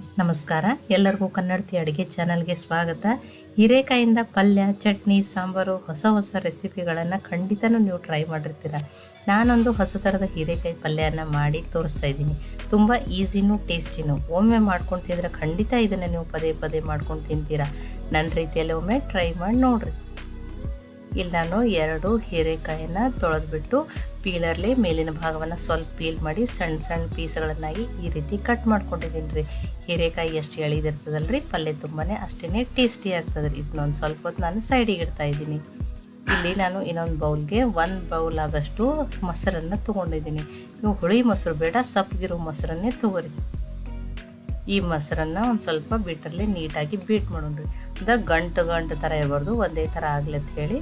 ನಮಸ್ಕಾರ. ಎಲ್ಲರಿಗೂ ಕನ್ನಡತಿ ಅಡುಗೆ ಚಾನಲ್ಗೆ ಸ್ವಾಗತ. ಹೀರೆಕಾಯಿಂದ ಪಲ್ಯ, ಚಟ್ನಿ, ಸಾಂಬಾರು, ಹೊಸ ಹೊಸ ರೆಸಿಪಿಗಳನ್ನು ಖಂಡಿತನೂ ನೀವು ಟ್ರೈ ಮಾಡಿರ್ತೀರ. ನಾನೊಂದು ಹೊಸ ಥರದ ಹೀರೆಕಾಯಿ ಪಲ್ಯನ ಮಾಡಿ ತೋರಿಸ್ತಾ ಇದ್ದೀನಿ. ತುಂಬ ಈಸಿನೂ ಟೇಸ್ಟಿನೂ. ಒಮ್ಮೆ ಮಾಡ್ಕೊಂಡು ತಿಂದರೆ ಖಂಡಿತ ಇದನ್ನು ನೀವು ಪದೇ ಪದೇ ಮಾಡ್ಕೊಂಡು ತಿಂತೀರಾ. ನನ್ನ ರೀತಿಯಲ್ಲಿ ಒಮ್ಮೆ ಟ್ರೈ ಮಾಡಿ ನೋಡ್ರಿ. ಇಲ್ಲಿ ನಾನು ಎರಡು ಹೀರೆಕಾಯಿನ ತೊಳೆದ್ಬಿಟ್ಟು ಪೀಲರ್ಲಿ ಮೇಲಿನ ಭಾಗವನ್ನು ಸ್ವಲ್ಪ ಪೀಲ್ ಮಾಡಿ ಸಣ್ಣ ಸಣ್ಣ ಪೀಸ್ಗಳನ್ನಾಗಿ ಈ ರೀತಿ ಕಟ್ ಮಾಡ್ಕೊಂಡಿದ್ದೀನಿ ರೀ. ಹೀರೆಕಾಯಿ ಎಷ್ಟು ಎಳಿದಿರ್ತದಲ್ಲ ರೀ ಪಲ್ಯ ತುಂಬಾ ಅಷ್ಟೇ ಟೇಸ್ಟಿ ಆಗ್ತದೆ ರೀ ಇದನ್ನೊಂದು ಸ್ವಲ್ಪ ಹೊತ್ತು ನಾನು ಸೈಡಿಗೆ ಇಡ್ತಾ ಇದ್ದೀನಿ. ಇಲ್ಲಿ ನಾನು ಇನ್ನೊಂದು ಬೌಲ್ಗೆ ಒಂದು ಬೌಲ್ ಆಗಷ್ಟು ಮೊಸರನ್ನು ತೊಗೊಂಡಿದ್ದೀನಿ. ನೀವು ಹುಳಿ ಮೊಸರು ಬೇಡ, ಸಪ್ಪಗಿರೋ ಮೊಸರನ್ನೇ ತೊಗೊರಿ. ಈ ಮೊಸರನ್ನು ಒಂದು ಸ್ವಲ್ಪ ಬೀಟಲ್ಲಿ ನೀಟಾಗಿ ಬೀಟ್ ಮಾಡೋಣ್ರಿ. ಅಂದ್ರೆ ಗಂಟು ಗಂಟು ಥರ ಇರಬಾರ್ದು, ಒಂದೇ ಥರ ಆಗಲಿ ಅಂತ ಹೇಳಿ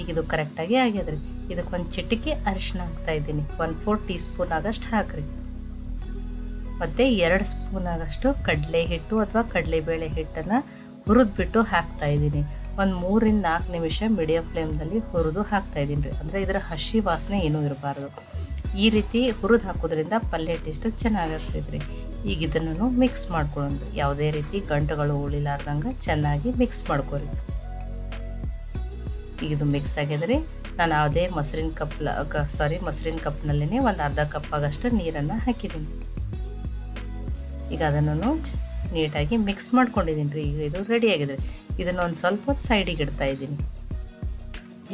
ಈಗ ಇದು ಕರೆಕ್ಟಾಗಿ ಆಗ್ಯದ್ರಿ. ಇದಕ್ಕೆ ಒಂದು ಚಿಟಿಕೆ ಅರಿಶಿನ ಹಾಕ್ತಾ ಇದ್ದೀನಿ. ಒನ್ ಫೋರ್ ಟೀ ಸ್ಪೂನ್ ಆಗಷ್ಟು ಹಾಕ್ರಿ. ಮತ್ತು ಎರಡು ಸ್ಪೂನ್ ಆಗಷ್ಟು ಕಡಲೆ ಹಿಟ್ಟು ಅಥವಾ ಕಡಲೆಬೇಳೆ ಹಿಟ್ಟನ್ನು ಹುರಿದ್ಬಿಟ್ಟು ಹಾಕ್ತಾ ಇದ್ದೀನಿ. ಒಂದು ಮೂರಿಂದ ನಾಲ್ಕು ನಿಮಿಷ ಮೀಡಿಯಂ ಫ್ಲೇಮ್ನಲ್ಲಿ ಹುರಿದು ಹಾಕ್ತಾ ಇದ್ದೀನಿ ರೀ. ಅಂದರೆ ಇದರ ಹಸಿ ವಾಸನೆ ಏನೂ ಇರಬಾರ್ದು. ಈ ರೀತಿ ಹುರಿದು ಹಾಕೋದ್ರಿಂದ ಪಲ್ಯ ಟೇಸ್ಟ್ ಚೆನ್ನಾಗಿರ್ತೈತೆ ರೀ. ಈಗ ಇದನ್ನು ಮಿಕ್ಸ್ ಮಾಡ್ಕೊಳ್ಳೋಣ ಯಾವುದೇ ರೀತಿ ಗಂಟುಗಳು ಉಳಿಲಾರ್ದಂಗೆ ಚೆನ್ನಾಗಿ ಮಿಕ್ಸ್ ಮಾಡ್ಕೊರಿ. ಈಗ ಇದು ಮಿಕ್ಸ್ ಆಗಿದ್ರೆ ನಾನು ಯಾವುದೇ ಮೊಸರಿನ ಕಪ್ ಸಾರಿ ಮೊಸರಿನ ಕಪ್ನಲ್ಲೇ ಒಂದು ಅರ್ಧ ಕಪ್ ಆಗಷ್ಟು ನೀರನ್ನು ಹಾಕಿದ್ದೀನಿ. ಈಗ ಅದನ್ನು ನೀಟಾಗಿ ಮಿಕ್ಸ್ ಮಾಡ್ಕೊಂಡಿದ್ದೀನಿ ರೀ. ಈಗ ಇದು ಆಗಿದೆ. ಇದನ್ನು ಒಂದು ಸ್ವಲ್ಪ ಹೊತ್ತು ಸೈಡಿಗೆ ಇಡ್ತಾ ಇದ್ದೀನಿ.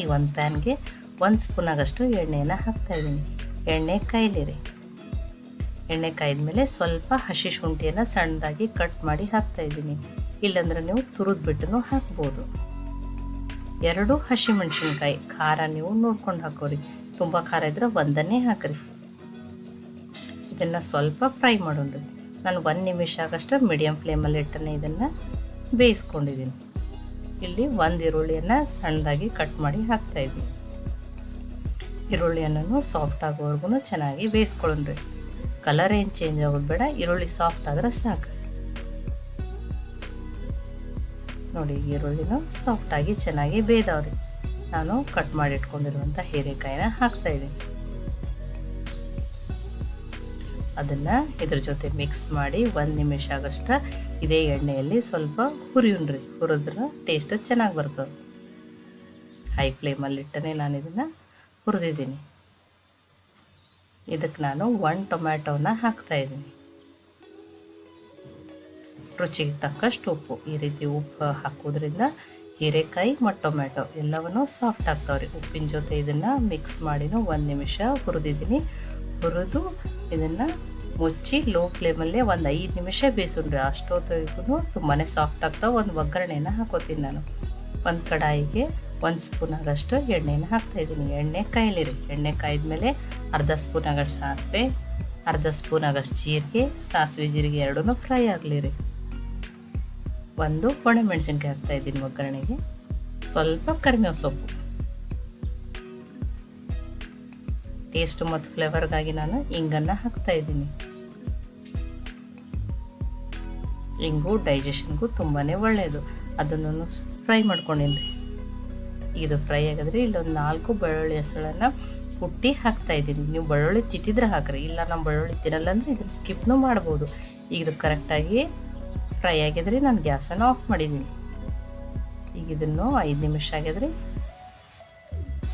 ಈಗ ಒಂದು ಪ್ಯಾನ್ಗೆ ಒಂದು ಸ್ಪೂನ್ ಆಗಷ್ಟು ಎಣ್ಣೆಯನ್ನು ಹಾಕ್ತಾ ಇದ್ದೀನಿ. ಎಣ್ಣೆ ರೀ. ಎಣ್ಣೆ ಕಾಯ್ದ ಮೇಲೆ ಸ್ವಲ್ಪ ಹಸಿ ಶುಂಠಿಯನ್ನು ಸಣ್ಣದಾಗಿ ಕಟ್ ಮಾಡಿ ಹಾಕ್ತಾ ಇದ್ದೀನಿ. ಇಲ್ಲಾಂದ್ರೆ ನೀವು ತುರಿದ್ಬಿಟ್ಟು ಹಾಕ್ಬೋದು. ಎರಡು ಹಸಿ ಮೆಣಸಿನ್ಕಾಯಿ ಖಾರ ನೀವು ನೋಡ್ಕೊಂಡು ಹಾಕೋರಿ. ತುಂಬ ಖಾರ ಇದ್ರೆ ಒಂದನ್ನೇ ಹಾಕ್ರಿ. ಇದನ್ನು ಸ್ವಲ್ಪ ಫ್ರೈ ಮಾಡೋಣ್ರಿ ನಾನು ಒಂದು ನಿಮಿಷ ಆಗಷ್ಟು ಮೀಡಿಯಮ್ ಫ್ಲೇಮಲ್ಲಿ ಇಟ್ಟನೆ ಇದನ್ನು ಬೇಯಿಸ್ಕೊಂಡಿದ್ದೀನಿ. ಇಲ್ಲಿ ಒಂದು ಈರುಳ್ಳಿಯನ್ನು ಸಣ್ಣದಾಗಿ ಕಟ್ ಮಾಡಿ ಹಾಕ್ತಾಯಿದ್ದೀನಿ ಈರುಳ್ಳಿಯನ್ನು ಸಾಫ್ಟ್ ಆಗೋವರೆಗೂ ಚೆನ್ನಾಗಿ ಬೇಯಿಸ್ಕೊಳ್ಳೋಣ್ರಿ ಕಲರ್ ಏನು ಚೇಂಜ್ ಆಗೋದು ಬೇಡ, ಈರುಳ್ಳಿ ಸಾಫ್ಟ್ ಆದ್ರೆ ಸಾಕು. ನೋಡಿ ಈರುಳ್ಳಿನೂ ಸಾಫ್ಟಾಗಿ ಚೆನ್ನಾಗಿ ಬೇಯ್ದವ್ರಿ ನಾನು ಕಟ್ ಮಾಡಿಟ್ಕೊಂಡಿರುವಂಥ ಹೀರೆಕಾಯಿನ ಹಾಕ್ತಾ ಅದನ್ನು ಇದ್ರ ಜೊತೆ ಮಿಕ್ಸ್ ಮಾಡಿ ಒಂದು ನಿಮಿಷ ಆಗಷ್ಟ ಇದೇ ಎಣ್ಣೆಯಲ್ಲಿ ಸ್ವಲ್ಪ ಹುರಿಯುಣ್ರಿ. ಹುರಿದ್ರೆ ಟೇಸ್ಟ್ ಚೆನ್ನಾಗಿ ಬರ್ತದೆ. ಹೈ ಫ್ಲೇಮಲ್ಲಿಟ್ಟನೇ ನಾನು ಇದನ್ನು ಹುರಿದಿದ್ದೀನಿ. ಇದಕ್ಕೆ ನಾನು ಒನ್ ಟೊಮ್ಯಾಟೋನ ಹಾಕ್ತಾಯಿದ್ದೀನಿ ರುಚಿಗೆ ತಕ್ಕಷ್ಟು ಉಪ್ಪು. ಈ ರೀತಿ ಉಪ್ಪು ಹಾಕೋದ್ರಿಂದ ಹೀರೆಕಾಯಿ ಮತ್ತು ಟೊಮ್ಯಾಟೊ ಎಲ್ಲವನ್ನು ಸಾಫ್ಟ್ ಆಗ್ತಾವ್ರಿ. ಉಪ್ಪಿನ ಜೊತೆ ಇದನ್ನು ಮಿಕ್ಸ್ ಮಾಡಿನೂ ಒಂದು ನಿಮಿಷ ಹುರಿದಿದ್ದೀನಿ. ಹುರಿದು ಇದನ್ನು ಮುಚ್ಚಿ ಲೋ ಫ್ಲೇಮಲ್ಲೇ ಒಂದು ಐದು ನಿಮಿಷ ಬೇಯಿಸ್ಕೊಂಡ್ರೆ ಅಷ್ಟೊತ್ತಿಗೂ ತುಂಬಾ ಸಾಫ್ಟ್ ಆಗ್ತಾವೆ. ಒಂದು ಒಗ್ಗರಣೆನ ಹಾಕೋತೀನಿ ನಾನು. ಒಂದು ಕಡಾಯಿಗೆ ಒಂದು ಸ್ಪೂನ್ ಆಗಷ್ಟು ಎಣ್ಣೆನ ಹಾಕ್ತಾಯಿದ್ದೀನಿ ಎಣ್ಣೆ ಕಾಯಲಿರಿ. ಎಣ್ಣೆ ಕಾಯಿದ ಮೇಲೆ ಅರ್ಧ ಸ್ಪೂನ್ ಆಗಷ್ಟು ಸಾಸಿವೆ, ಅರ್ಧ ಸ್ಪೂನ್ ಆಗಷ್ಟು ಜೀರಿಗೆ, ಸಾಸಿವೆ ಜೀರಿಗೆ ಎರಡೂ ಫ್ರೈ ಆಗಲಿರಿ. ಒಂದು ಒಣ ಮೆಣಸಿನ್ಕಾಯಿ ಹಾಕ್ತಾಯಿದ್ದೀನಿ ಒಗ್ಗರಣೆಗೆ. ಸ್ವಲ್ಪ ಕರಿಮೆ ಸೊಪ್ಪು. ಟೇಸ್ಟ್ ಮತ್ತು ಫ್ಲೇವರ್ಗಾಗಿ ನಾನು ಇಂಗನ್ನು ಹಾಕ್ತಾ ಇದ್ದೀನಿ. ಇಂಗು ಡೈಜೆಷನ್ಗೂ ತುಂಬಾ ಒಳ್ಳೆಯದು ಅದನ್ನು ಫ್ರೈ ಮಾಡ್ಕೊಂಡಿದ್ದೆ. ಇದು ಫ್ರೈ ಆಗಿದ್ರೆ ಇಲ್ಲೊಂದು ನಾಲ್ಕು ಬೆಳ್ಳುಳ್ಳಿ ಹೆಸಳನ್ನು ಕುಟ್ಟಿ ಹಾಕ್ತಾ ಇದ್ದೀನಿ. ನೀವು ಬೆಳ್ಳುಳ್ಳಿ ತಿತ್ತಿದ್ರೆ ಹಾಕ್ರಿ, ಇಲ್ಲ ನಾವು ಬೆಳ್ಳುಳ್ಳಿ ತಿನ್ನಲ್ಲ ಅಂದರೆ ಇದನ್ನು ಸ್ಕಿಪ್ನೂ ಮಾಡ್ಬೋದು. ಈಗ ಇದು ಕರೆಕ್ಟಾಗಿ ಫ್ರೈ ಆಗಿದ್ರೆ ನಾನು ಗ್ಯಾಸನ್ನು ಆಫ್ ಮಾಡಿದ್ದೀನಿ. ಈಗ ಇದನ್ನು ಐದು ನಿಮಿಷ ಆಗಿದ್ರೆ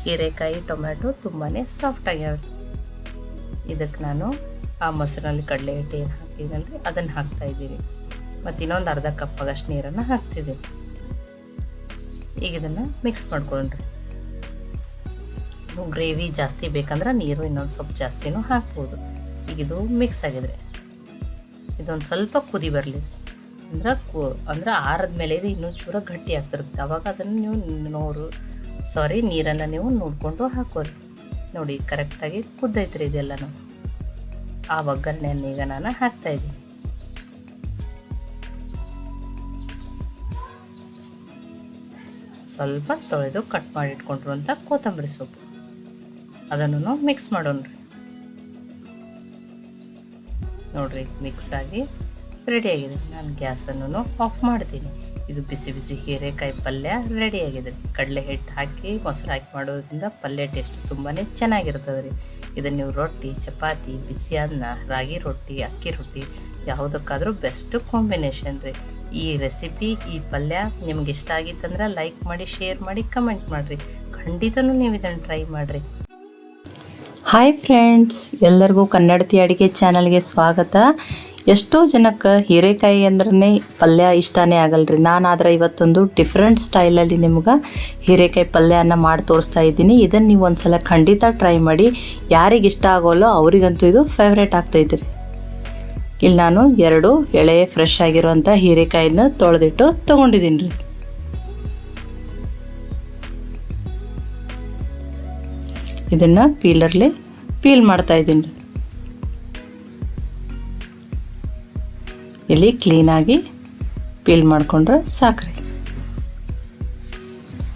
ಹೀರೆಕಾಯಿ, ಟೊಮ್ಯಾಟೊ ತುಂಬಾ ಸಾಫ್ಟ್ ಆಗ್ಯಾವ ಇದಕ್ಕೆ ನಾನು ಆ ಮೊಸರಲ್ಲಿ ಕಡಲೆ ಹಿಟ್ಟು ಏನು ಹಾಕಿದ್ದೀನಲ್ರಿ ಅದನ್ನು ಹಾಕ್ತಾಯಿದ್ದೀನಿ ಮತ್ತು ಇನ್ನೊಂದು ಅರ್ಧ ಕಪ್ಪಾಗಷ್ಟು ನೀರನ್ನು ಹಾಕ್ತಿದ್ದೀನಿ. ಈಗ ಇದನ್ನು ಮಿಕ್ಸ್ ಮಾಡ್ಕೊಂಡ್ರಿ. ಗ್ರೇವಿ ಜಾಸ್ತಿ ಬೇಕಂದ್ರೆ ನೀರು, ಇನ್ನೊಂದು ಸ್ವಲ್ಪ ಜಾಸ್ತಿನೂ ಹಾಕ್ಬೋದು. ಈಗ ಇದು ಮಿಕ್ಸ್ ಆಗಿದ್ರೆ. ಇದೊಂದು ಸ್ವಲ್ಪ ಕುದಿ ಬರಲಿ. ಅಂದ್ರೆ ಕು, ಅಂದ್ರೆ ಆರದ ಮೇಲೆ ಇದು ಇನ್ನೂ ಚೂರ ಗಟ್ಟಿ ಆಗ್ತಿರ್ತದೆ ಅವಾಗ ಅದನ್ನು ನೀವು ನೋಡು. ಸಾರಿ ನೀರನ್ನು ನೀವು ನೋಡಿಕೊಂಡು ಹಾಕೋರಿ. ನೋಡಿ ಕರೆಕ್ಟಾಗಿ ಕುದ್ದೈತ್ರಿ ಇದೆಲ್ಲನೂ. ಆ ಒಗ್ಗರಣೆಯನ್ನೀಗ ನಾನು ಹಾಕ್ತಾಯಿದ್ದೀನಿ ಸ್ವಲ್ಪ ತೊಳೆದು ಕಟ್ ಮಾಡಿ ಇಟ್ಕೊಂಡಿರುವಂಥ ಕೊತ್ತಂಬರಿ ಸೊಪ್ಪು. ಅದನ್ನು ಮಿಕ್ಸ್ ಮಾಡೋಣ್ರಿ. ನೋಡ್ರಿ ಮಿಕ್ಸ್ ಆಗಿ ರೆಡಿಯಾಗಿದೆ ನಾನು ಗ್ಯಾಸನ್ನು ಆಫ್ ಮಾಡ್ತೀನಿ. ಇದು ಬಿಸಿ ಬಿಸಿ ಹೀರೆಕಾಯಿ ಪಲ್ಯ ರೆಡಿ ರೆಡಿಯಾಗಿದೆ ಕಡಲೆ ಹಿಟ್ಟು ಹಾಕಿ, ಮೊಸರು ಹಾಕಿ ಮಾಡೋದ್ರಿಂದ ಪಲ್ಯ ಟೇಸ್ಟ್ ತುಂಬಾ ಚೆನ್ನಾಗಿರ್ತದೆ ರೀ. ಇದನ್ನು ನೀವು ರೊಟ್ಟಿ, ಚಪಾತಿ, ಬಿಸಿ ಅನ್ನ, ರಾಗಿ ರೊಟ್ಟಿ, ಅಕ್ಕಿ ರೊಟ್ಟಿ, ಯಾವುದಕ್ಕಾದರೂ ಬೆಸ್ಟ್ ಕಾಂಬಿನೇಷನ್ ರೀ. ಈ ರೆಸಿಪಿ ಈ ಪಲ್ಯ ನಿಮ್ಗೆ ಇಷ್ಟ ಆಗಿತ್ತಂದ್ರೆ ಲೈಕ್ ಮಾಡಿ ಶೇರ್ ಮಾಡಿ ಕಮೆಂಟ್ ಮಾಡಿರಿ. ಖಂಡಿತನೂ ನೀವು ಇದನ್ನು ಟ್ರೈ ಮಾಡಿರಿ. ಹಾಯ್ ಫ್ರೆಂಡ್ಸ್ ಎಲ್ಲರಿಗೂ ಕನ್ನಡತಿ ಅಡುಗೆ ಚಾನಲ್ಗೆ ಸ್ವಾಗತ. ಎಷ್ಟೋ ಜನಕ್ಕೆ ಹೀರೆಕಾಯಿ ಅಂದ್ರೆ ಪಲ್ಯ ಇಷ್ಟನೇ ಆಗಲ್ರಿ. ನಾನಾದ್ರೆ ಇವತ್ತೊಂದು ಡಿಫ್ರೆಂಟ್ ಸ್ಟೈಲಲ್ಲಿ ನಿಮ್ಗೆ ಹೀರೆಕಾಯಿ ಪಲ್ಯನ ಮಾಡಿ ತೋರಿಸ್ತಾ ಇದ್ದೀನಿ. ಇದನ್ನು ನೀವು ಒಂದು ಸಲ ಖಂಡಿತ ಟ್ರೈ ಮಾಡಿ. ಯಾರಿಗೆ ಇಷ್ಟ ಆಗೋಲ್ಲೋ ಅವರಿಗಂತೂ ಇದು ಫೇವ್ರೇಟ್ ಆಗ್ತೈತೆ ರೀ ಇಲ್ಲಿ ನಾನು ಎರಡು ಎಳೆ ಫ್ರೆಶ್ ಆಗಿರುವಂಥ ಹೀರೆಕಾಯಿನ ತೊಳೆದಿಟ್ಟು ತೊಗೊಂಡಿದ್ದೀನಿ ರೀ ಇದನ್ನು ಪೀಲರ್ಲಿ ಪೀಲ್ ಮಾಡ್ತಾ ಇದ್ದೀನಿ. ರೀ ಇಲ್ಲಿ ಕ್ಲೀನಾಗಿ ಪೀಲ್ ಮಾಡಿಕೊಂಡ್ರೆ ಸಾಕ್ರಿ.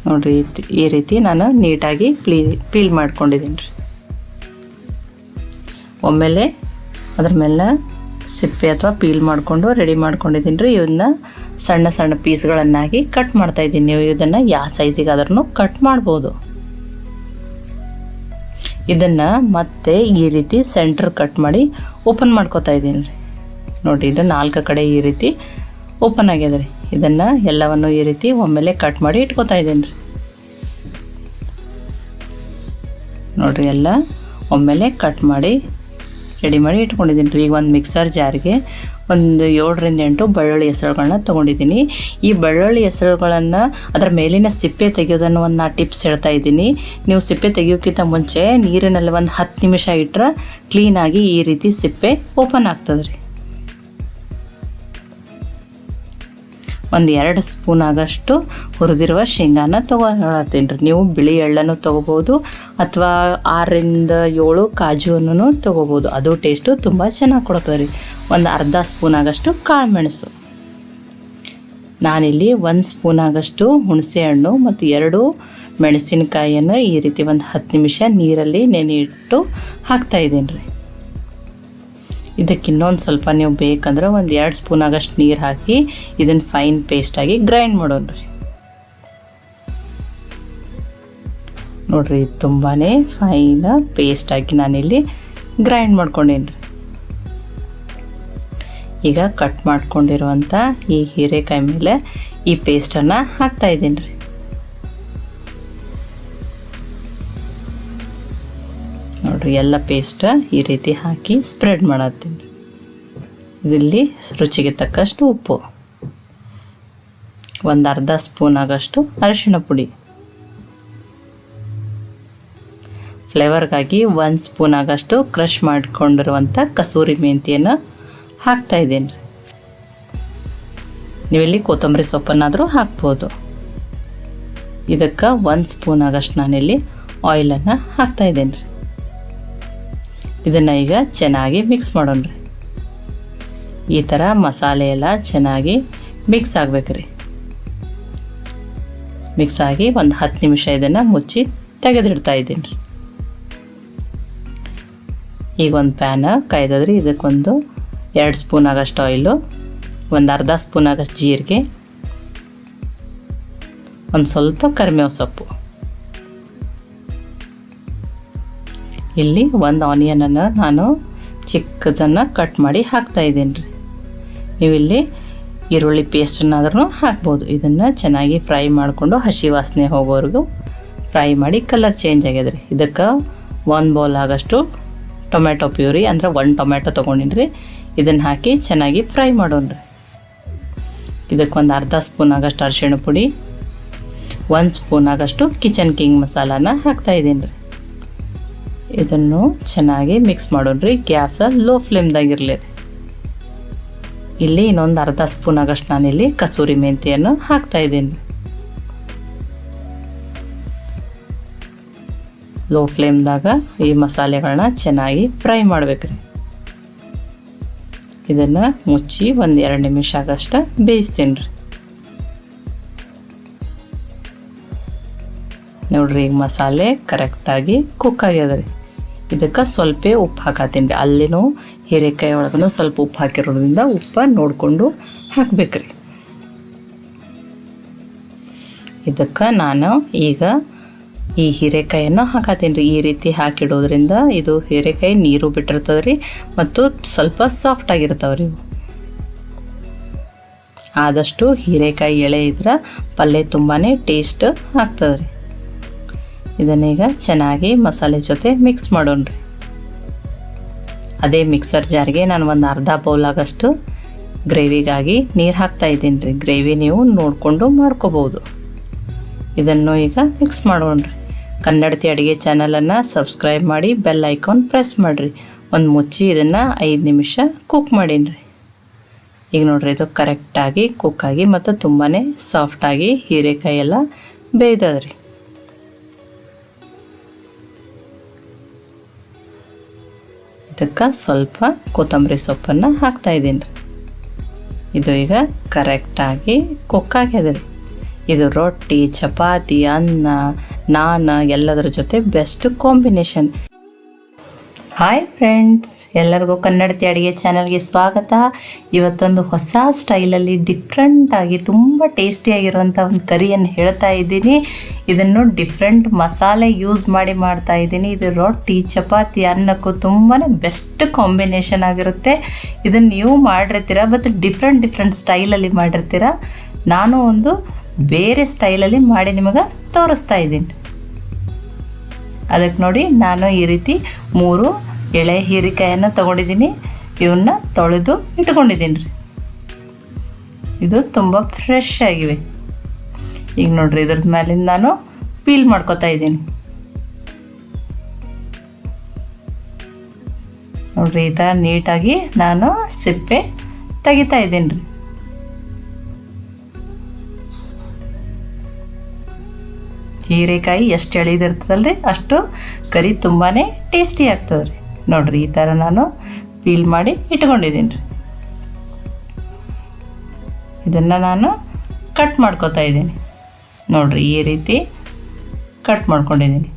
ನೋಡಿರಿ, ಈ ರೀತಿ ನಾನು ನೀಟಾಗಿ ಪ್ಲೀ ಪೀಲ್ ಮಾಡ್ಕೊಂಡಿದ್ದೀನಿ ರೀ ಒಮ್ಮೆಲೆ ಅದ್ರ ಮೇಲೆ ಸಿಪ್ಪೆ ಅಥವಾ ಪೀಲ್ ಮಾಡಿಕೊಂಡು ರೆಡಿ ಮಾಡ್ಕೊಂಡಿದ್ದೀನಿ ರೀ ಇವನ್ನ ಸಣ್ಣ ಸಣ್ಣ ಪೀಸ್ಗಳನ್ನಾಗಿ ಕಟ್ ಮಾಡ್ತಾ ಇದ್ದೀನಿ. ನೀವು ಇದನ್ನು ಯಾವ ಸೈಜಿಗಾದ್ರೂ ಕಟ್ ಮಾಡ್ಬೋದು. ಇದನ್ನು ಮತ್ತೆ ಈ ರೀತಿ ಸೆಂಟ್ರ್ ಕಟ್ ಮಾಡಿ ಓಪನ್ ಮಾಡ್ಕೋತಾ ಇದ್ದೀನಿ ರೀ ನೋಡಿರಿ ಇದು ನಾಲ್ಕು ಕಡೆ ಈ ರೀತಿ ಓಪನ್ ಆಗ್ಯದ ರೀ ಇದನ್ನು ಎಲ್ಲವನ್ನು ಈ ರೀತಿ ಒಮ್ಮೆಲೆ ಕಟ್ ಮಾಡಿ ಇಟ್ಕೋತಾ ಇದ್ದೀನಿ ರೀ ನೋಡಿರಿ, ಎಲ್ಲ ಒಮ್ಮೆಲೆ ಕಟ್ ಮಾಡಿ ರೆಡಿ ಮಾಡಿ ಇಟ್ಕೊಂಡಿದ್ದೀನಿ ರೀ ಈಗ ಒಂದು ಮಿಕ್ಸರ್ ಜಾರಿಗೆ ಒಂದು ಏಳರಿಂದ ಎಂಟು ಬೆಳ್ಳುಳ್ಳಿ ಹೆಸರುಗಳನ್ನ ತೊಗೊಂಡಿದ್ದೀನಿ. ಈ ಬೆಳ್ಳುಳ್ಳಿ ಹೆಸರುಗಳನ್ನು ಅದರ ಮೇಲಿನ ಸಿಪ್ಪೆ ತೆಗೆಯೋದನ್ನು ಒಂದು ನಾ ಟಿಪ್ಸ್ ಹೇಳ್ತಾ ಇದ್ದೀನಿ. ನೀವು ಸಿಪ್ಪೆ ತೆಗೆಯೋಕ್ಕಿಂತ ಮುಂಚೆ ನೀರಿನಲ್ಲಿ ಒಂದು ಹತ್ತು ನಿಮಿಷ ಇಟ್ಟರೆ ಕ್ಲೀನಾಗಿ ಈ ರೀತಿ ಸಿಪ್ಪೆ ಓಪನ್ ಆಗ್ತದೆ ರೀ ಒಂದು ಎರಡು ಸ್ಪೂನ್ ಆಗಷ್ಟು ಹುರಿದಿರುವ ಶೇಂಗಾನ ತೊಗೊಳತ್ತೀನಿ ರೀ. ನೀವು ಬಿಳಿ ಎಳ್ಳನ್ನು ತೊಗೋಬೋದು ಅಥವಾ ಆರರಿಂದ ಏಳು ಕಾಜುವನ್ನು ತೊಗೋಬೋದು. ಅದು ಟೇಸ್ಟು ತುಂಬ ಚೆನ್ನಾಗಿ ಕೊಡ್ತದೆ ರೀ. ಒಂದು ಅರ್ಧ ಸ್ಪೂನ್ ಆಗಷ್ಟು ಕಾಳು ಮೆಣಸು ನಾನಿಲ್ಲಿ ಒಂದು ಸ್ಪೂನ್ ಆಗಷ್ಟು ಹುಣಸೆ ಹಣ್ಣು ಮತ್ತು ಎರಡು ಮೆಣಸಿನಕಾಯಿಯನ್ನು ಈ ರೀತಿ ಒಂದು ಹತ್ತು ನಿಮಿಷ ನೀರಲ್ಲಿ ನೆನೆ ಇಟ್ಟು ಹಾಕ್ತಾಯಿದ್ದೀನಿ ರೀ. ಇದಕ್ಕೆ ಇನ್ನೊಂದು ಸ್ವಲ್ಪ ನೀವು ಬೇಕಂದ್ರೆ ಒಂದು ಎರಡು ಸ್ಪೂನ್ ಆಗಷ್ಟು ನೀರು ಹಾಕಿ ಇದನ್ನು ಫೈನ್ ಪೇಸ್ಟಾಗಿ ಗ್ರೈಂಡ್ ಮಾಡೋಣ ರೀ. ನೋಡಿರಿ ತುಂಬಾ ಫೈನ್ ಪೇಸ್ಟ್ ಹಾಕಿ ನಾನಿಲ್ಲಿ ಗ್ರೈಂಡ್ ಮಾಡ್ಕೊಂಡೇನಿ ಈಗ ಕಟ್ ಮಾಡ್ಕೊಂಡಿರುವಂಥ ಈ ಹೀರೆಕಾಯಿ ಮೇಲೆ ಈ ಪೇಸ್ಟನ್ನು ಹಾಕ್ತಾ ಇದ್ದೀನಿ ರೀ. ನೋಡಿರಿ, ಎಲ್ಲ ಪೇಸ್ಟ್ ಈ ರೀತಿ ಹಾಕಿ ಸ್ಪ್ರೆಡ್ ಮಾಡತ್ತೀನಿ. ಇಲ್ಲಿ ರುಚಿಗೆ ತಕ್ಕಷ್ಟು ಉಪ್ಪು. ಒಂದು ಅರ್ಧ ಸ್ಪೂನ್ ಆಗಷ್ಟು ಅರಿಶಿಣ ಪುಡಿ. ಫ್ಲೇವರ್ಗಾಗಿ ಒಂದು ಸ್ಪೂನ್ ಆಗಷ್ಟು ಕ್ರಷ್ ಮಾಡಿಕೊಂಡಿರುವಂಥ ಕಸೂರಿ ಮೆಂತಿಯನ್ನು ಹಾಕ್ತಾ ಇದ್ದೀನಿ. ನೀವಿಲ್ಲಿ ಕೊತ್ತಂಬರಿ ಸೊಪ್ಪನ್ನಾದರೂ ಹಾಕ್ಬೋದು. ಇದಕ್ಕೆ ಒಂದು ಸ್ಪೂನ್ ಆಗಷ್ಟು ನಾನಿಲ್ಲಿ ಆಯಿಲನ್ನು ಹಾಕ್ತಾ ಇದ್ದೀನಿ. ರೀ ಇದನ್ನು ಈಗ ಚೆನ್ನಾಗಿ ಮಿಕ್ಸ್ ಮಾಡೋಣ ರೀ. ಈ ಥರ ಮಸಾಲೆ ಎಲ್ಲ ಚೆನ್ನಾಗಿ ಮಿಕ್ಸ್ ಆಗಬೇಕು ರೀ ಮಿಕ್ಸ್ ಆಗಿ ಒಂದು ಹತ್ತು ನಿಮಿಷ ಇದನ್ನು ಮುಚ್ಚಿ ತೆಗೆದಿಡ್ತಾ ಇದ್ದೀನಿ ರೀ. ಈಗ ಒಂದು ಪ್ಯಾನ ಕಾಯ್ದದ್ರಿ, ಇದಕ್ಕೊಂದು ಎರಡು ಸ್ಪೂನ್ ಆಗಷ್ಟು ಆಯಿಲು ಒಂದು ಅರ್ಧ ಸ್ಪೂನ್ ಆಗಷ್ಟು ಜೀರಿಗೆ, ಒಂದು ಸ್ವಲ್ಪ ಕರಿಬೇವು ಸೊಪ್ಪು. ಇಲ್ಲಿ ಒಂದು ಆನಿಯನನ್ನು ನಾನು ಚಿಕ್ಕದನ್ನು ಕಟ್ ಮಾಡಿ ಹಾಕ್ತಾ ಇದ್ದೀನಿ ರೀ. ನೀವಿಲ್ಲಿ ಈರುಳ್ಳಿ ಪೇಸ್ಟನ್ನಾದ್ರೂ ಹಾಕ್ಬೋದು. ಇದನ್ನು ಚೆನ್ನಾಗಿ ಫ್ರೈ ಮಾಡಿಕೊಂಡು ಹಸಿ ವಾಸನೆ ಹೋಗೋವರೆಗೂ ಫ್ರೈ ಮಾಡಿ ಕಲರ್ ಚೇಂಜ್ ಆಗ್ಯದ ರೀ. ಇದಕ್ಕೆ ಒಂದು ಬೌಲ್ ಆಗಷ್ಟು ಟೊಮೆಟೊ ಪ್ಯೂರಿ ಅಂದ್ರೆ ಒಂದು ಟೊಮೆಟೊ ತೊಗೊಂಡಿನಿ ಇದನ್ನು ಹಾಕಿ ಚೆನ್ನಾಗಿ ಫ್ರೈ ಮಾಡೋಣ ರೀ. ಇದಕ್ಕೊಂದು ಅರ್ಧ ಸ್ಪೂನ್ ಆಗಷ್ಟು ಅರಿಶಿಣ ಪುಡಿ, ಒಂದು ಸ್ಪೂನ್ ಆಗಷ್ಟು ಕಿಚನ್ ಕಿಂಗ್ ಮಸಾಲಾನ ಹಾಕ್ತಾಯಿದ್ದೀನಿ ರೀ. ಇದನ್ನು ಚೆನ್ನಾಗಿ ಮಿಕ್ಸ್ ಮಾಡೋಣ್ರಿ. ಗ್ಯಾಸ ಲೋ ಫ್ಲೇಮ್ದಾಗಿರಲಿ ಇಲ್ಲಿ ಇನ್ನೊಂದು ಅರ್ಧ ಸ್ಪೂನ್ ಆಗಷ್ಟು ಇಲ್ಲಿ ಕಸೂರಿ ಮೆಂತಿಯನ್ನು ಹಾಕ್ತಾ ಇದ್ದೀನಿ. ಲೋ ಫ್ಲೇಮ್ದಾಗ ಈ ಮಸಾಲೆಗಳನ್ನ ಚೆನ್ನಾಗಿ ಫ್ರೈ ಮಾಡಬೇಕ್ರಿ. ಇದನ್ನು ಮುಚ್ಚಿ ಒಂದು ಎರಡು ನಿಮಿಷ ಆಗಷ್ಟು ಬೇಯಿಸ್ತೀನಿ ರೀ ನೋಡ್ರಿ ಈಗ ಮಸಾಲೆ ಕರೆಕ್ಟಾಗಿ ಕುಕ್ ಆಗ್ಯದ ರೀ ಇದಕ್ಕೆ ಸ್ವಲ್ಪ ಉಪ್ಪು ಹಾಕತ್ತೀನಿ ರೀ ಅಲ್ಲಿನೂ ಹೀರೆಕಾಯಿ ಒಳಗೂ ಸ್ವಲ್ಪ ಉಪ್ಪು ಹಾಕಿರೋದ್ರಿಂದ ಉಪ್ಪು ನೋಡಿಕೊಂಡು ಹಾಕ್ಬೇಕ್ರಿ. ಇದಕ್ಕೆ ನಾನು ಈಗ ಈ ಹೀರೆಕಾಯನ್ನು ಹಾಕತ್ತೀನಿ ರೀ. ಈ ರೀತಿ ಹಾಕಿಡೋದ್ರಿಂದ ಇದು ಹೀರೆಕಾಯಿ ನೀರು ಬಿಟ್ಟಿರ್ತದೆ ರೀ ಮತ್ತು ಸ್ವಲ್ಪ ಸಾಫ್ಟ್ ಆಗಿರ್ತಾವೆ ರೀ ಇವು. ಆದಷ್ಟು ಹೀರೆಕಾಯಿ ಎಳೆ ಇದ್ರೆ ಪಲ್ಯ ತುಂಬಾ ಟೇಸ್ಟ್ ಆಗ್ತದೆ ರೀ ಇದನ್ನೀಗ ಚೆನ್ನಾಗಿ ಮಸಾಲೆ ಜೊತೆ ಮಿಕ್ಸ್ ಮಾಡೋಣ ರೀ. ಅದೇ ಮಿಕ್ಸರ್ ಜಾರ್ಗೆ ನಾನು ಒಂದು ಅರ್ಧ ಬೌಲ್ ಆಗಷ್ಟು ಗ್ರೇವಿಗಾಗಿ ನೀರು ಹಾಕ್ತಾ ಇದ್ದೀನಿ ರೀ. ಗ್ರೇವಿ ನೀವು ನೋಡಿಕೊಂಡು ಮಾಡ್ಕೋಬೋದು. ಇದನ್ನು ಈಗ ಮಿಕ್ಸ್ ಮಾಡೋಣ ರೀ. ಕನ್ನಡತಿ ಅಡುಗೆ ಚಾನಲನ್ನು ಸಬ್ಸ್ಕ್ರೈಬ್ ಮಾಡಿ ಬೆಲ್ ಐಕಾನ್ ಪ್ರೆಸ್ ಮಾಡಿರಿ. ಒಂದು ಮುಚ್ಚಿ ಇದನ್ನು ಐದು ನಿಮಿಷ ಕುಕ್ ಮಾಡೀನಿ ರೀ. ಈಗ ನೋಡಿರಿ ಇದು ಕರೆಕ್ಟಾಗಿ ಕುಕ್ಕಾಗಿ ಮತ್ತು ತುಂಬಾ ಸಾಫ್ಟಾಗಿ ಹೀರೆಕಾಯಿ ಎಲ್ಲ ಬೇಯ್ದದ ಇದಕ್ಕೆ ಸ್ವಲ್ಪ ಕೊತ್ತಂಬರಿ ಸೊಪ್ಪನ್ನು ಹಾಕ್ತಾ ಇದ್ದೀನಿ. ರೀ ಇದು ಈಗ ಕರೆಕ್ಟಾಗಿ ಕುಕ್ ಆಗ್ಯದ ರೀ ಇದು ರೊಟ್ಟಿ, ಚಪಾತಿ, ಅನ್ನ, ನಾನ್ ಎಲ್ಲದರ ಜೊತೆ ಬೆಸ್ಟ್ ಕಾಂಬಿನೇಷನ್ ಹಾಯ್ ಫ್ರೆಂಡ್ಸ್ ಎಲ್ಲರಿಗೂ ಕನ್ನಡತಿ ಅಡುಗೆ ಚಾನಲ್ಗೆ ಸ್ವಾಗತ. ಇವತ್ತೊಂದು ಹೊಸ ಸ್ಟೈಲಲ್ಲಿ ಡಿಫ್ರೆಂಟಾಗಿ ತುಂಬ ಟೇಸ್ಟಿಯಾಗಿರುವಂಥ ಒಂದು ಕರಿಯನ್ನು ಹೇಳ್ತಾ ಇದ್ದೀನಿ. ಇದನ್ನು ಡಿಫ್ರೆಂಟ್ ಮಸಾಲೆ ಯೂಸ್ ಮಾಡಿ ಮಾಡ್ತಾ ಇದ್ದೀನಿ. ಇದು ರೊಟ್ಟಿ, ಚಪಾತಿ, ಅನ್ನಕ್ಕೂ ತುಂಬಾ ಬೆಸ್ಟ್ ಕಾಂಬಿನೇಷನ್ ಆಗಿರುತ್ತೆ. ಇದನ್ನು ನೀವು ಮಾಡಿರ್ತೀರ ಬಟ್ ಡಿಫ್ರೆಂಟ್ ಡಿಫ್ರೆಂಟ್ ಸ್ಟೈಲಲ್ಲಿ ಮಾಡಿರ್ತೀರ? ನಾನು ಒಂದು ಬೇರೆ ಸ್ಟೈಲಲ್ಲಿ ಮಾಡಿ ನಿಮಗೆ ತೋರಿಸ್ತಾ ಇದ್ದೀನಿ. ಅದಕ್ಕೆ ನೋಡಿ ನಾನು ಈ ರೀತಿ ಮೂರು ಎಳೆ ಹೀರೆಕಾಯನ್ನು ತೊಗೊಂಡಿದ್ದೀನಿ. ಇವನ್ನ ತೊಳೆದು ಇಟ್ಕೊಂಡಿದ್ದೀನಿ. ರೀ ಇದು ತುಂಬ ಫ್ರೆಶ್ ಆಗಿವೆ. ಈಗ ನೋಡ್ರಿ ಇದ್ರ ಮೇಲಿಂದ ನಾನು ಪೀಲ್ ಮಾಡ್ಕೊತಾ ಇದ್ದೀನಿ. ನೋಡ್ರಿ ಈ ಥರ ನೀಟಾಗಿ ನಾನು ಸಿಪ್ಪೆ ತೆಗಿತಾ ಇದ್ದೀನಿ. ರೀ ಹೀರೆಕಾಯಿ ಎಷ್ಟು ಎಳೆದಿರ್ತದಲ್ರಿ ಅಷ್ಟು ಕರಿ ತುಂಬಾ ಟೇಸ್ಟಿ ಆಗ್ತದೆ ರೀ ನೋಡಿರಿ, ಈ ಥರ ನಾನು ಫೀಲ್ ಮಾಡಿ ಇಟ್ಕೊಂಡಿದ್ದೀನಿ ರೀ. ಇದನ್ನು ನಾನು ಕಟ್ ಮಾಡ್ಕೊತಾ ಇದ್ದೀನಿ. ನೋಡಿರಿ, ಈ ರೀತಿ ಕಟ್ ಮಾಡ್ಕೊಂಡಿದ್ದೀನಿ.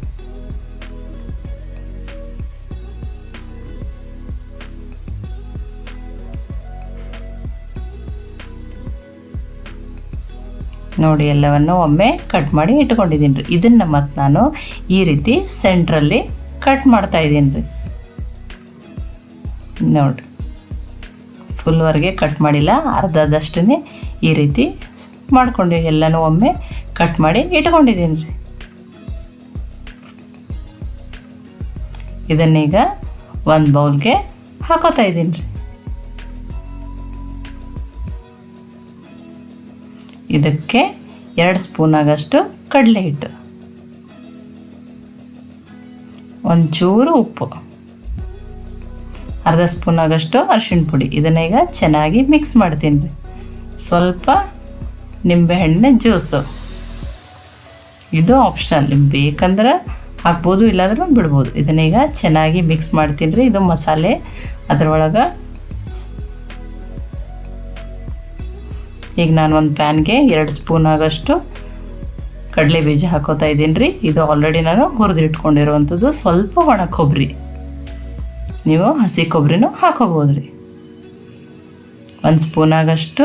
ನೋಡಿ, ಎಲ್ಲವನ್ನು ಒಮ್ಮೆ ಕಟ್ ಮಾಡಿ ಇಟ್ಕೊಂಡಿದ್ದೀನಿ ರೀ. ಇದನ್ನು ಮತ್ತು ನಾನು ಈ ರೀತಿ ಸೆಂಟ್ರಲ್ಲಿ ಕಟ್ ಮಾಡ್ತಾ ಇದ್ದೀನಿ ರೀ. ನೋಡಿರಿ ಫುಲ್ವರೆಗೆ ಕಟ್ ಮಾಡಿಲ್ಲ ಅರ್ಧದಷ್ಟೇ ಈ ರೀತಿ ಮಾಡಿಕೊಂಡು ಎಲ್ಲನೂ ಒಮ್ಮೆ ಕಟ್ ಮಾಡಿ ಇಟ್ಕೊಂಡಿದ್ದೀನಿ ರೀ. ಇದನ್ನೀಗ ಒಂದು ಬೌಲ್ಗೆ ಹಾಕೋತಾ ಇದ್ದೀನಿ ರೀ. ಇದಕ್ಕೆ ಎರಡು ಸ್ಪೂನ್ ಆಗಷ್ಟು ಕಡಲೆ ಹಿಟ್ಟು. ಒಂಚೂರು ಉಪ್ಪು. ಅರ್ಧ ಸ್ಪೂನ್ ಆಗಷ್ಟು ಅರಿಶಿಣ ಪುಡಿ. ಇದನ್ನ ಈಗ ಚೆನ್ನಾಗಿ ಮಿಕ್ಸ್ ಮಾಡ್ತೀನಿ. ರೀ ಸ್ವಲ್ಪ ನಿಂಬೆಹಣ್ಣಿನ ಜ್ಯೂಸು ಇದು ಆಪ್ಷನಲ್ ನಿಮ್ಗೆ ಬೇಕಂದ್ರೆ ಹಾಕ್ಬೋದು, ಇಲ್ಲಾಂದ್ರೂ ಬಿಡ್ಬೋದು. ಇದನ್ನೀಗ ಚೆನ್ನಾಗಿ ಮಿಕ್ಸ್ ಮಾಡ್ತೀನಿ ರೀ. ಇದು ಮಸಾಲೆ. ಅದರೊಳಗೆ ಈಗ ನಾನು ಒಂದು ಪ್ಯಾನ್ಗೆ ಎರಡು ಸ್ಪೂನ್ ಆಗಷ್ಟು ಕಡಲೆ ಬೀಜ ಹಾಕೋತಾ ಇದ್ದೀನಿ ರೀ. ಇದು ಆಲ್ರೆಡಿ ನಾನು ಹುರಿದಿಟ್ಕೊಂಡಿರುವಂಥದ್ದು ಸ್ವಲ್ಪ ಒಣ ಕೊಬ್ಬರಿ. ನೀವು ಹಸಿ ಕೊಬ್ಬರಿನೂ ಹಾಕೋಬೋದು ರೀ ಒಂದು ಸ್ಪೂನ್ ಆಗಷ್ಟು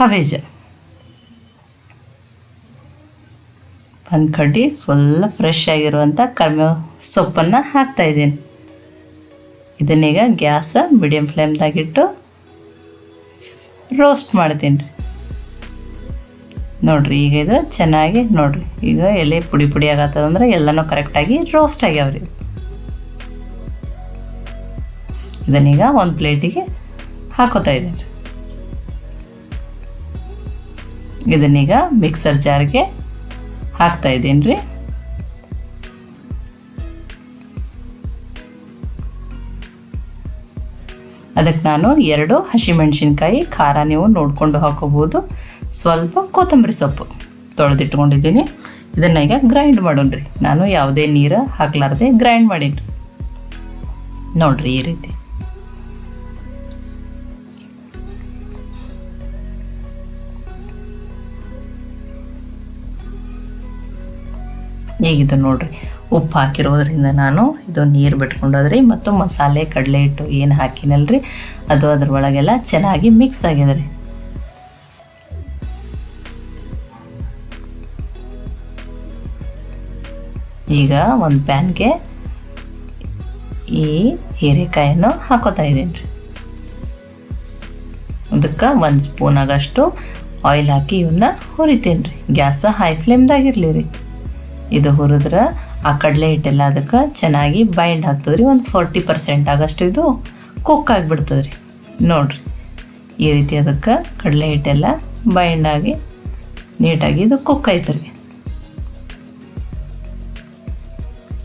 ಹವೇಜ. ಒಂದು ಕಡ್ಡಿ ಫುಲ್ ಫ್ರೆಶ್ ಆಗಿರುವಂಥ ಕರ್ಮ ಸೊಪ್ಪನ್ನು ಹಾಕ್ತಾಯಿದ್ದೀನಿ ಇದನ್ನೀಗ ಗ್ಯಾಸ್ ಮೀಡಿಯಮ್ ಫ್ಲೇಮ್ದಾಗಿಟ್ಟು ರೋಸ್ಟ್ ಮಾಡ್ತೀನಿ. ರೀ ನೋಡಿರಿ, ಈಗ ಇದು ಚೆನ್ನಾಗಿ ನೋಡಿರಿ. ಈಗ ಎಲೆ ಪುಡಿ ಪುಡಿ ಆಗತ್ತದಂದ್ರೆ ಎಲ್ಲನೂ ಕರೆಕ್ಟಾಗಿ ರೋಸ್ಟ್ ಆಗ್ಯಾವ್ರಿ. ಇದನ್ನೀಗ ಒಂದು ಪ್ಲೇಟಿಗೆ ಹಾಕೋತಾ ಇದ್ದೀನಿ. ಇದನ್ನೀಗ ಮಿಕ್ಸರ್ ಜಾರ್ಗೆ ಹಾಕ್ತಾ ಇದ್ದೀನಿ ರೀ. ಅದಕ್ಕೆ ನಾನು ಎರಡು ಹಸಿಮೆಣಸಿನ್ಕಾಯಿ ಖಾರ ನೀವು ನೋಡಿಕೊಂಡು ಹಾಕೋಬೋದು. ಸ್ವಲ್ಪ ಕೊತ್ತಂಬರಿ ಸೊಪ್ಪು ತೊಳೆದಿಟ್ಕೊಂಡಿದ್ದೀನಿ. ಇದನ್ನು ಈಗ ಗ್ರೈಂಡ್ ಮಾಡೋಣ್ರಿ ನಾನು ಯಾವುದೇ ನೀರು ಹಾಕ್ಲಾರ್ದೆ ಗ್ರೈಂಡ್ ಮಾಡೀನಿ. ನೋಡಿರಿ ಈ ರೀತಿ. ಈಗ ಇದು ನೋಡ್ರಿ, ಉಪ್ಪು ಹಾಕಿರೋದ್ರಿಂದ ನಾನು ಇದು ನೀರು ಬಿಟ್ಕೊಂಡೋದ್ರಿ. ಮತ್ತು ಮಸಾಲೆ, ಕಡಲೆ ಹಿಟ್ಟು ಏನು ಹಾಕಿನಲ್ರಿ, ಅದು ಅದ್ರ ಒಳಗೆಲ್ಲ ಚೆನ್ನಾಗಿ ಮಿಕ್ಸ್ ಆಗ್ಯದ ರೀ ಈಗ ಒಂದು ಪ್ಯಾನ್ಗೆ ಈ ಹೀರೆಕಾಯನ್ನು ಹಾಕೋತಾ ಇದ್ದೀನಿ ಅದಕ್ಕೆ ಒಂದು ಸ್ಪೂನ್ ಆಗಷ್ಟು ಆಯಿಲ್ ಹಾಕಿ ಇವನ್ನ ಹುರಿತೀನಿ ರೀ ಗ್ಯಾಸ ಹೈ ಫ್ಲೇಮ್ದಾಗಿರಲಿ ರೀ. ಇದು ಹುರಿದ್ರೆ ಆ ಕಡಲೆ ಹಿಟ್ಟೆಲ್ಲ ಅದಕ್ಕೆ ಚೆನ್ನಾಗಿ ಬೈಂಡ್ ಆಗ್ತದೆ ರೀ ಒಂದು ಫೋರ್ಟಿ ಪರ್ಸೆಂಟ್ ಆಗಷ್ಟು ಇದು ಕುಕ್ ಆಗಿಬಿಡ್ತದೆ ರೀ ನೋಡಿರಿ, ಈ ರೀತಿ ಅದಕ್ಕೆ ಕಡಲೆ ಹಿಟ್ಟೆಲ್ಲ ಬೈಂಡ್ ಆಗಿ ನೀಟಾಗಿ ಇದು ಕುಕ್ ಆಯ್ತು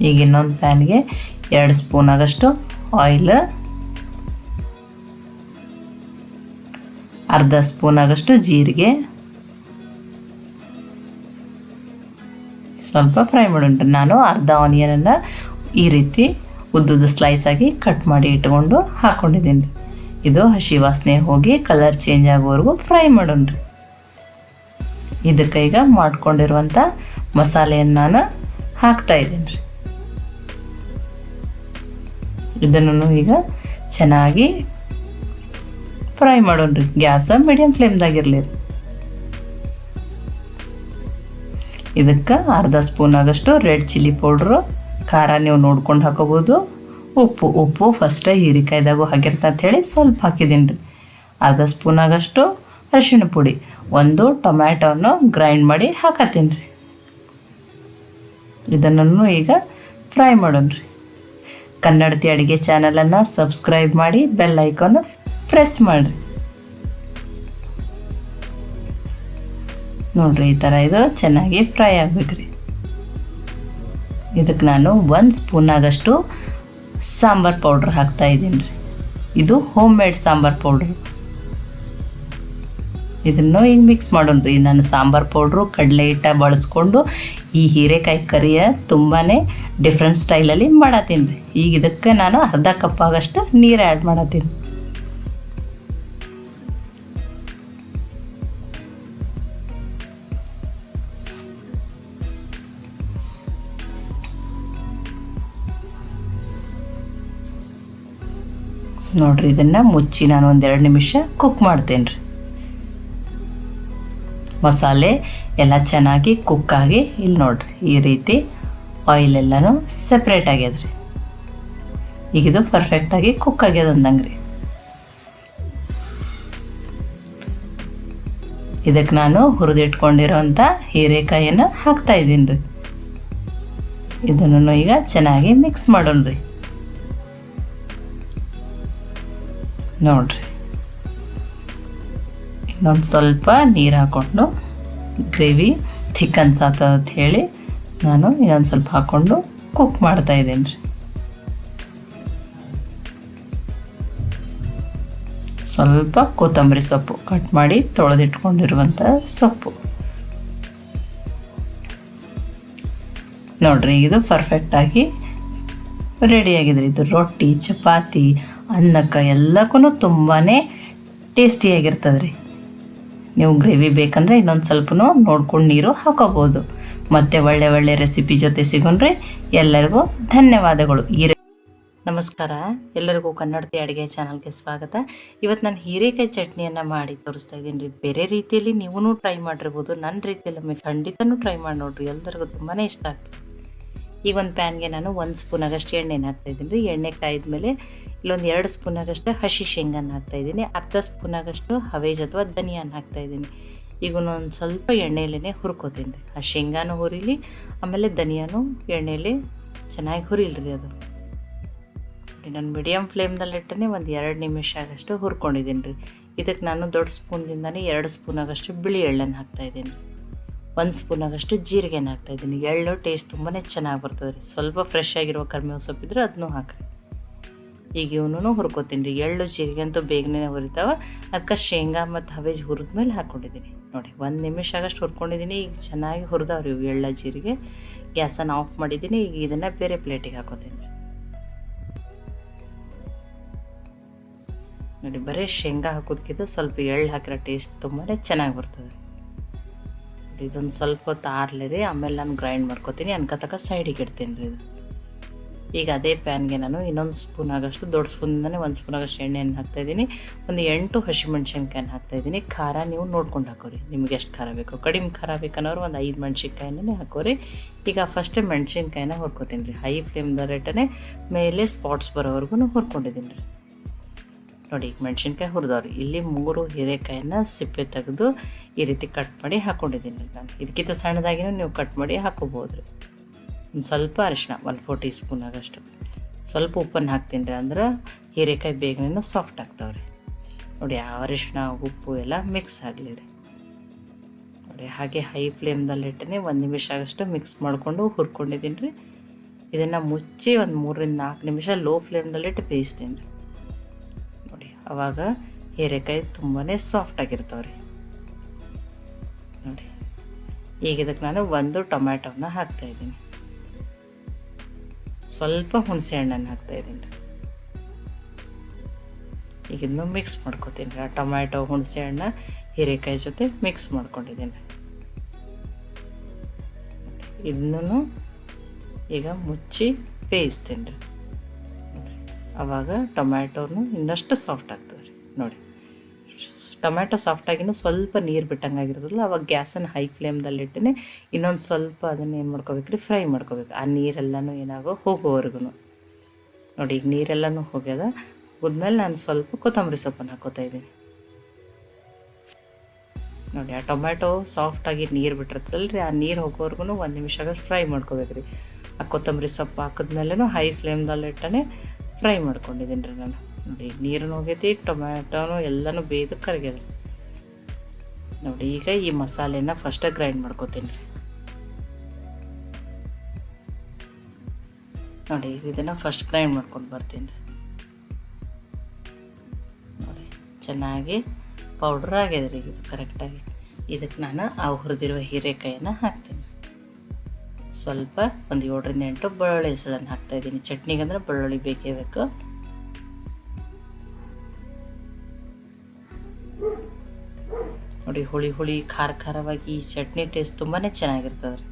ಈಗ ಇನ್ನೊಂದು ಪ್ಯಾನ್ಗೆ ಎರಡು ಸ್ಪೂನ್ ಆಗಷ್ಟು ಆಯಿಲ್ ಅರ್ಧ ಸ್ಪೂನ್ ಆಗಷ್ಟು ಜೀರಿಗೆ ಸ್ವಲ್ಪ ಫ್ರೈ ಮಾಡೋಣ ನಾನು ಅರ್ಧ ಆನಿಯನನ್ನು ಈ ರೀತಿ ಉದ್ದುದ ಸ್ಲೈಸ್ ಆಗಿ ಕಟ್ ಮಾಡಿ ಇಟ್ಕೊಂಡು ಹಾಕ್ಕೊಂಡಿದ್ದೀನಿ ಇದು ಹಸಿ ವಾಸನೆ ಹೋಗಿ ಕಲರ್ ಚೇಂಜ್ ಆಗೋವರೆಗೂ ಫ್ರೈ ಮಾಡೋಣ್ರಿ. ಇದಕ್ಕೆ ಈಗ ಮಾಡ್ಕೊಂಡಿರುವಂಥ ಮಸಾಲೆಯನ್ನು ನಾನು ಹಾಕ್ತಾ ಇದ್ದೀನಿ ರೀ ಇದನ್ನು ಈಗ ಚೆನ್ನಾಗಿ ಫ್ರೈ ಮಾಡೋಣ್ರಿ. ಗ್ಯಾಸ ಮೀಡಿಯಮ್ ಫ್ಲೇಮ್ದಾಗಿರಲಿ. ರೀ ಇದಕ್ಕೆ ಅರ್ಧ ಸ್ಪೂನ್ ಆಗಷ್ಟು ರೆಡ್ ಚಿಲ್ಲಿ ಪೌಡ್ರು, ಖಾರ ನೀವು ನೋಡ್ಕೊಂಡು ಹಾಕೋಬೋದು. ಉಪ್ಪು ಉಪ್ಪು ಫಸ್ಟ್ ಹೀರಿಕಾಯ್ದಾಗೂ ಹೇಳಿ ಸ್ವಲ್ಪ ಹಾಕಿದ್ದೀನಿ ರೀ. ಅರ್ಧ ಸ್ಪೂನ್ ಆಗಷ್ಟು ಅರಿಶಿಣ ಪುಡಿ, ಒಂದು ಟೊಮ್ಯಾಟೋವನ್ನು ಗ್ರೈಂಡ್ ಮಾಡಿ ಹಾಕತ್ತೀನಿ ರೀ. ಇದನ್ನು ಈಗ ಫ್ರೈ ಮಾಡೋಣ್ರಿ ಕನ್ನಡತಿ ಅಡುಗೆ ಚಾನಲನ್ನು ಸಬ್ಸ್ಕ್ರೈಬ್ ಮಾಡಿ ಬೆಲ್ ಐಕಾನ್ ಪ್ರೆಸ್ ಮಾಡಿರಿ. ನೋಡ್ರಿ ಈ ಥರ ಇದು ಚೆನ್ನಾಗಿ ಫ್ರೈ ಆಗಬೇಕ್ರಿ. ಇದಕ್ಕೆ ನಾನು ಒಂದು ಸ್ಪೂನ್ ಆಗಷ್ಟು ಸಾಂಬಾರ್ ಪೌಡ್ರ್ ಹಾಕ್ತಾ ಇದ್ದೀನಿ ರೀ ಇದು ಹೋಮ್ ಮೇಡ್ ಸಾಂಬಾರ್ ಪೌಡ್ರ್. ಇದನ್ನು ಈಗ ಮಿಕ್ಸ್ ಮಾಡೋಣ ರೀ ನಾನು ಸಾಂಬಾರ್ ಪೌಡ್ರು ಕಡಲೆ ಹಿಟ್ಟ ಬಳಸ್ಕೊಂಡು ಈ ಹೀರೆಕಾಯಿ ಕರಿಯ ತುಂಬಾ ಡಿಫ್ರೆಂಟ್ ಸ್ಟೈಲಲ್ಲಿ ಮಾಡತ್ತೀನಿ ರೀ. ಈಗ ಇದಕ್ಕೆ ನಾನು ಅರ್ಧ ಕಪ್ ಆಗಷ್ಟು ನೀರು ಆ್ಯಡ್ ಮಾಡತ್ತೀನಿ. ನೋಡ್ರಿ, ಇದನ್ನು ಮುಚ್ಚಿ ನಾನು ಒಂದೆರಡು ನಿಮಿಷ ಕುಕ್ ಮಾಡ್ತೇನೆ ರೀ. ಮಸಾಲೆ ಎಲ್ಲ ಚೆನ್ನಾಗಿ ಕುಕ್ಕಾಗಿ ಇಲ್ಲಿ ನೋಡ್ರಿ, ಈ ರೀತಿ ಆಯಿಲ್ ಎಲ್ಲನೂ ಸಪ್ರೇಟ್ ಆಗ್ಯದ ರೀ ಈಗ ಇದು ಪರ್ಫೆಕ್ಟಾಗಿ ಕುಕ್ ಆಗ್ಯದ ಅಂದಂಗೆ ರೀ. ಇದಕ್ಕೆ ನಾನು ಹುರಿದಿಟ್ಕೊಂಡಿರೋಂಥ ಹೀರೆಕಾಯಿಯನ್ನು ಹಾಕ್ತಾ ಇದ್ದೀನಿ ರೀ. ಇದನ್ನು ಈಗ ಚೆನ್ನಾಗಿ ಮಿಕ್ಸ್ ಮಾಡೋಣ ರೀ. ನೋಡ್ರಿ. ಇನ್ನೊಂದು ಸ್ವಲ್ಪ ನೀರು ಹಾಕ್ಕೊಂಡು ಗ್ರೇವಿ ಥಿಕ್ ಅಂತ ಹೇಳಿ ನಾನು ಇನ್ನೊಂದು ಸ್ವಲ್ಪ ಹಾಕ್ಕೊಂಡು ಕುಕ್ ಮಾಡ್ತಾ ಇದ್ದೀನಿ ರೀ. ಸ್ವಲ್ಪ ಕೊತ್ತಂಬರಿ ಸೊಪ್ಪು ಕಟ್ ಮಾಡಿ ತೊಳೆದಿಟ್ಕೊಂಡಿರುವಂಥ ಸೊಪ್ಪು. ನೋಡ್ರಿ, ಇದು ಪರ್ಫೆಕ್ಟಾಗಿ ರೆಡಿಯಾಗಿದೆ ಇದು ರೊಟ್ಟಿ, ಚಪಾತಿ ಅನ್ನಕ್ಕೆ ಎಲ್ಲಕ್ಕೂ ತುಂಬಾ ಟೇಸ್ಟಿಯಾಗಿರ್ತದೆ ರೀ ನೀವು ಗ್ರೇವಿ ಬೇಕಂದರೆ ಇನ್ನೊಂದು ಸ್ವಲ್ಪ ನೋಡ್ಕೊಂಡು ನೀರು ಹಾಕೋಬೋದು. ಮತ್ತು ಒಳ್ಳೆ ಒಳ್ಳೆ ರೆಸಿಪಿ ಜೊತೆ ಸಿಗೋಣ್ರಿ ಎಲ್ಲರಿಗೂ ಧನ್ಯವಾದಗಳು. ಈ ನಮಸ್ಕಾರ. ಎಲ್ಲರಿಗೂ ಕನ್ನಡತಿ ಅಡುಗೆ ಚಾನಲ್ಗೆ ಸ್ವಾಗತ. ಇವತ್ತು ನಾನು ಹೀರೆಕಾಯಿ ಚಟ್ನಿಯನ್ನು ಮಾಡಿ ತೋರಿಸ್ತಾ ಇದ್ದೀನಿ ರೀ. ಬೇರೆ ರೀತಿಯಲ್ಲಿ ನೀವೂ ಟ್ರೈ ಮಾಡಿರ್ಬೋದು. ನನ್ನ ರೀತಿಯಲ್ಲಿ ಖಂಡಿತನೂ ಟ್ರೈ ಮಾಡಿ ನೋಡಿರಿ. ಎಲ್ಲರಿಗೂ ತುಂಬಾ ಇಷ್ಟ ಆಗ್ತದೆ. ಈಗ ಒಂದು ಪ್ಯಾನ್ಗೆ ನಾನು ಒಂದು ಸ್ಪೂನ್ ಆಗಷ್ಟು ಎಣ್ಣೆನ ಹಾಕ್ತಾಯಿದ್ದೀನಿ ರೀ ಎಣ್ಣೆ ಕಾಯಿದ ಮೇಲೆ ಇಲ್ಲೊಂದು ಎರಡು ಸ್ಪೂನ್ ಆಗಷ್ಟು ಹಸಿ ಶೇಂಗಾನ ಹಾಕ್ತಾಯಿದ್ದೀನಿ ಅರ್ಧ ಸ್ಪೂನ್ ಆಗಷ್ಟು ಹವೇಜ್ ಅಥವಾ ಧನಿಯಾನ ಹಾಕ್ತಾಯಿದ್ದೀನಿ ಈಗ ಒಂದು ಸ್ವಲ್ಪ ಎಣ್ಣೆಯಲ್ಲೇ ಹುರ್ಕೋತೀನಿ. ರೀ ಆ ಶೇಂಗಾನು ಹುರಿಲಿ, ಆಮೇಲೆ ಧನಿಯಾನು ಎಣ್ಣೆಯಲ್ಲಿ ಚೆನ್ನಾಗಿ ಹುರಿಲ್ರಿ ಅದು. ನಾನು ಮೀಡಿಯಮ್ ಫ್ಲೇಮ್ದಲ್ಲಿ ಇಟ್ಟನೆ ಒಂದು ಎರಡು ನಿಮಿಷ ಆಗಷ್ಟು ಹುರ್ಕೊಂಡಿದ್ದೀನಿ ರೀ ಇದಕ್ಕೆ ನಾನು ದೊಡ್ಡ ಸ್ಪೂನ್ದಿಂದನೇ ಎರಡು ಸ್ಪೂನ್ ಆಗಷ್ಟು ಬಿಳಿ ಎಳ್ಳನ್ನು ಹಾಕ್ತಾಯಿದ್ದೀನಿ ಒಂದು ಸ್ಪೂನ್ ಆಗಷ್ಟು ಜೀರಿಗೆನ ಹಾಕ್ತಾಯಿದ್ದೀನಿ ಎಳ್ಳು ಟೇಸ್ಟ್ ತುಂಬಾ ಚೆನ್ನಾಗಿ ಬರ್ತದೆ ರೀ. ಸ್ವಲ್ಪ ಫ್ರೆಶ್ ಆಗಿರೋ ಸೊಪ್ಪು ಸೊಪ್ಪಿದ್ರೆ ಅದನ್ನು ಹಾಕ್ರಿ. ಈಗ ಇವನು ಹುರ್ಕೋತೀನಿ ರೀ. ಎಳ್ಳು, ಜೀರಿಗೆ ಅಂತೂ ಬೇಗನೆ ಹುರಿತಾವ. ಅದಕ್ಕೆ ಶೇಂಗಾ ಮತ್ತು ಹವೇಜ್ ಹುರಿದ್ಮೇಲೆ ಹಾಕ್ಕೊಂಡಿದ್ದೀನಿ ನೋಡಿ, ಒಂದು ನಿಮಿಷ ಆಗಷ್ಟು ಹುರ್ಕೊಂಡಿದ್ದೀನಿ ಈಗ ಚೆನ್ನಾಗಿ ಹುರಿದವ್ರಿ ಇವು ಎಳ್ಳ, ಜೀರಿಗೆ. ಗ್ಯಾಸನ್ನು ಆಫ್ ಮಾಡಿದ್ದೀನಿ ಈಗ ಇದನ್ನು ಬೇರೆ ಪ್ಲೇಟಿಗೆ ಹಾಕೋತೀನಿ ನೋಡಿ, ಬರೀ ಶೇಂಗಾ ಹಾಕೋದಕ್ಕಿಂತ ಸ್ವಲ್ಪ ಎಳ್ಳು ಹಾಕಿರೋ ಟೇಸ್ಟ್ ತುಂಬಾ ಚೆನ್ನಾಗಿ ಬರ್ತದೆ ಇದೊಂದು ಸ್ವಲ್ಪ ಹೊತ್ತು ಆರ್ಲಿ ರೀ, ಆಮೇಲೆ ನಾನು ಗ್ರೈಂಡ್ ಮಾಡ್ಕೊತೀನಿ. ಅನ್ಕತಕ್ಕ ಸೈಡಿಗೆ ಇಡ್ತೀನಿ ರೀ ಇದು. ಈಗ ಅದೇ ಪ್ಯಾನ್ಗೆ ನಾನು ಇನ್ನೊಂದು ಸ್ಪೂನ್ ಆಗೋಷ್ಟು, ದೊಡ್ಡ ಸ್ಪೂನಿಂದನೇ ಒಂದು ಸ್ಪೂನ್ ಆಗೋಷ್ಟು ಎಣ್ಣೆಯನ್ನು ಹಾಕ್ತಾಯಿದ್ದೀನಿ ಒಂದು ಎಂಟು ಹಸಿಮೆಣ್ಸಿನ್ಕಾಯಿನ ಹಾಕ್ತಾಯಿದ್ದೀನಿ ಖಾರ ನೀವು ನೋಡ್ಕೊಂಡು ಹಾಕೋರಿ. ನಿಮ್ಗೆ ಎಷ್ಟು ಖಾರ ಬೇಕು. ಕಡಿಮೆ ಖಾರ ಬೇಕನ್ನೋರು ಒಂದು ಐದು ಮೆಣ್ಸಿನ್ಕಾಯಿನೇ ಹಾಕೋರಿ. ಈಗ ಫಸ್ಟೇ ಮೆಣ್ಸಿನ್ಕಾಯಿನ ಹುರ್ಕೋತೀನಿ ರೀ. ಹೈ ಫ್ಲೇಮ್ದಲ್ಲಿಟ್ಟನೆ ಮೇಲೆ ಸ್ಪಾಟ್ಸ್ ಬರೋವರೆಗೂ ಹುರ್ಕೊಂಡಿದ್ದೀನಿ ರೀ. ನೋಡಿ, ಈಗ ಮೆಣಸಿನ್ಕಾಯಿ ಹುರಿದವ್ರಿ. ಇಲ್ಲಿ ಮೂರು ಹೀರೆಕಾಯಿನ ಸಿಪ್ಪೆ ತೆಗೆದು ಈ ರೀತಿ ಕಟ್ ಮಾಡಿ ಹಾಕ್ಕೊಂಡಿದ್ದೀನಿ ನಾನು ಇದಕ್ಕಿಂತ ಸಣ್ಣದಾಗಿನೂ ನೀವು ಕಟ್ ಮಾಡಿ ಹಾಕೋಬೋದು. ರೀ ಒಂದು ಸ್ವಲ್ಪ ಅರಿಶಿನ ಒನ್ ಫೋರ್ ಟೀ ಸ್ಪೂನ್ ಆಗಷ್ಟು. ಸ್ವಲ್ಪ ಉಪ್ಪನ್ನು ಹಾಕ್ತೀನಿ ರೀ ಅಂದ್ರೆ ಹೀರೆಕಾಯಿ ಬೇಗನೆ ಸಾಫ್ಟ್ ಆಗ್ತಾವೆ ರೀ ನೋಡಿ, ಆ ಅರಿಶಿನ ಉಪ್ಪು ಎಲ್ಲ ಮಿಕ್ಸ್ ಆಗಲಿ ರೀ. ನೋಡಿ, ಹಾಗೆ ಹೈ ಫ್ಲೇಮ್ದಲ್ಲಿಟ್ಟನೆ ಒಂದು ನಿಮಿಷ ಆಗಷ್ಟು ಮಿಕ್ಸ್ ಮಾಡಿಕೊಂಡು ಹುರ್ಕೊಂಡಿದ್ದೀನಿ ರೀ. ಇದನ್ನು ಮುಚ್ಚಿ ಒಂದು ಮೂರರಿಂದ ನಾಲ್ಕು ನಿಮಿಷ ಲೋ ಫ್ಲೇಮ್ದಲ್ಲಿಟ್ಟು ಬೇಯಿಸ್ತೀನಿ ರೀ. ಆವಾಗ ಹೀರೆಕಾಯಿ ತುಂಬಾ ಸಾಫ್ಟ್ ಆಗಿರ್ತಾವೆ ರೀ ನೋಡಿ, ಈಗ ಇದಕ್ಕೆ ನಾನು ಒಂದು ಟೊಮ್ಯಾಟೋನ ಹಾಕ್ತಾಯಿದ್ದೀನಿ ಸ್ವಲ್ಪ ಹುಣಸೆ ಹಣ್ಣನ್ನು ಹಾಕ್ತಾಯಿದ್ದೀನಿ ಈಗ ಇನ್ನು ಮಿಕ್ಸ್ ಮಾಡ್ಕೊತೀನಿ. ಆ ಟೊಮ್ಯಾಟೊ, ಹುಣಸೆ ಹಣ್ಣು, ಹೀರೆಕಾಯಿ ಜೊತೆ ಮಿಕ್ಸ್ ಮಾಡ್ಕೊಂಡಿದ್ದೀನಿ. ಇದನ್ನು ಈಗ ಮುಚ್ಚಿ ಬೇಯಿಸ್ತೀನಿ. ರೀ ಆವಾಗ ಟೊಮ್ಯಾಟೋನು ಇನ್ನಷ್ಟು ಸಾಫ್ಟ್ ಆಗ್ತದೆ ರೀ, ನೋಡಿ. ಟೊಮ್ಯಾಟೊ ಸಾಫ್ಟಾಗಿನೂ ಸ್ವಲ್ಪ ನೀರು ಬಿಟ್ಟಂಗೆ ಅವಾಗ ಗ್ಯಾಸನ್ನು ಹೈ ಫ್ಲೇಮ್ದಲ್ಲಿಟ್ಟೆ ಇನ್ನೊಂದು ಸ್ವಲ್ಪ ಅದನ್ನು ಏನು ಮಾಡ್ಕೋಬೇಕು ರೀ ಫ್ರೈ ಮಾಡ್ಕೋಬೇಕು. ಆ ನೀರೆಲ್ಲನೂ ಏನಾಗೋ ಹೋಗೋವರೆಗೂ ನೋಡಿ, ಈಗ ನೀರೆಲ್ಲನೂ ಹೋಗ್ಯದ. ಹೋದ್ಮೇಲೆ ನಾನು ಸ್ವಲ್ಪ ಕೊತ್ತಂಬರಿ ಸೊಪ್ಪನ್ನು ಹಾಕೋತಾ ಇದ್ದೀನಿ. ನೋಡಿ, ಆ ಟೊಮ್ಯಾಟೊ ಸಾಫ್ಟಾಗಿ ನೀರು ಬಿಟ್ಟಿರ್ತದಲ್ಲ ರೀ ಆ ನೀರು ಹೋಗೋವರೆಗೂ ಒಂದು ನಿಮಿಷ ಫ್ರೈ ಮಾಡ್ಕೋಬೇಕು ರೀ ಆ ಕೊತ್ತಂಬರಿ ಸೊಪ್ಪು ಹಾಕಿದ್ಮೇಲೆ ಹೈ ಫ್ಲೇಮ್ದಲ್ಲಿ ಇಟ್ಟನೆ ಫ್ರೈ ಮಾಡ್ಕೊಂಡಿದ್ದೀನಿ ರೀ ನಾನು. ನೋಡಿ ನೀರನ್ನು ಹೋಗೈತಿ ಟೊಮ್ಯಾಟೋನು ಎಲ್ಲನೂ ಬೇಯ್ದು ಕರಗ್ಯದ ನೋಡಿ, ಈಗ ಈ ಮಸಾಲೆನ ಫಸ್ಟ್ ಗ್ರೈಂಡ್ ಮಾಡ್ಕೊತೀನಿ. ರೀ ನೋಡಿ, ಈಗ ಇದನ್ನು ಫಸ್ಟ್ ಗ್ರೈಂಡ್ ಮಾಡ್ಕೊಂಡು ಬರ್ತೀನಿ. ರೀ ನೋಡಿ, ಚೆನ್ನಾಗಿ ಪೌಡ್ರ್ ಆಗ್ಯದ ಇದು ಕರೆಕ್ಟಾಗಿ ಇದಕ್ಕೆ ನಾನು ಆ ಹುರಿದಿರುವ ಹೀರೆಕಾಯಿನ ಹಾಕ್ತೀನಿ. ಸ್ವಲ್ಪ ಒಂದು ಏಳರಿಂದ ಎಂಟು ಬೆಳ್ಳುಳ್ಳಿ ಹೆಸಳನ್ನು ಹಾಕ್ತಾಯಿದ್ದೀನಿ ಚಟ್ನಿಗೆ ಅಂದರೆ ಬೆಳ್ಳುಳ್ಳಿ ಬೇಕೇ ಬೇಕು. ನೋಡಿ, ಹುಳಿ ಹುಳಿ, ಖಾರ ಖಾರವಾಗಿ ಈ ಚಟ್ನಿ ಟೇಸ್ಟ್ ತುಂಬಾ ಚೆನ್ನಾಗಿರ್ತದೆ ರೀ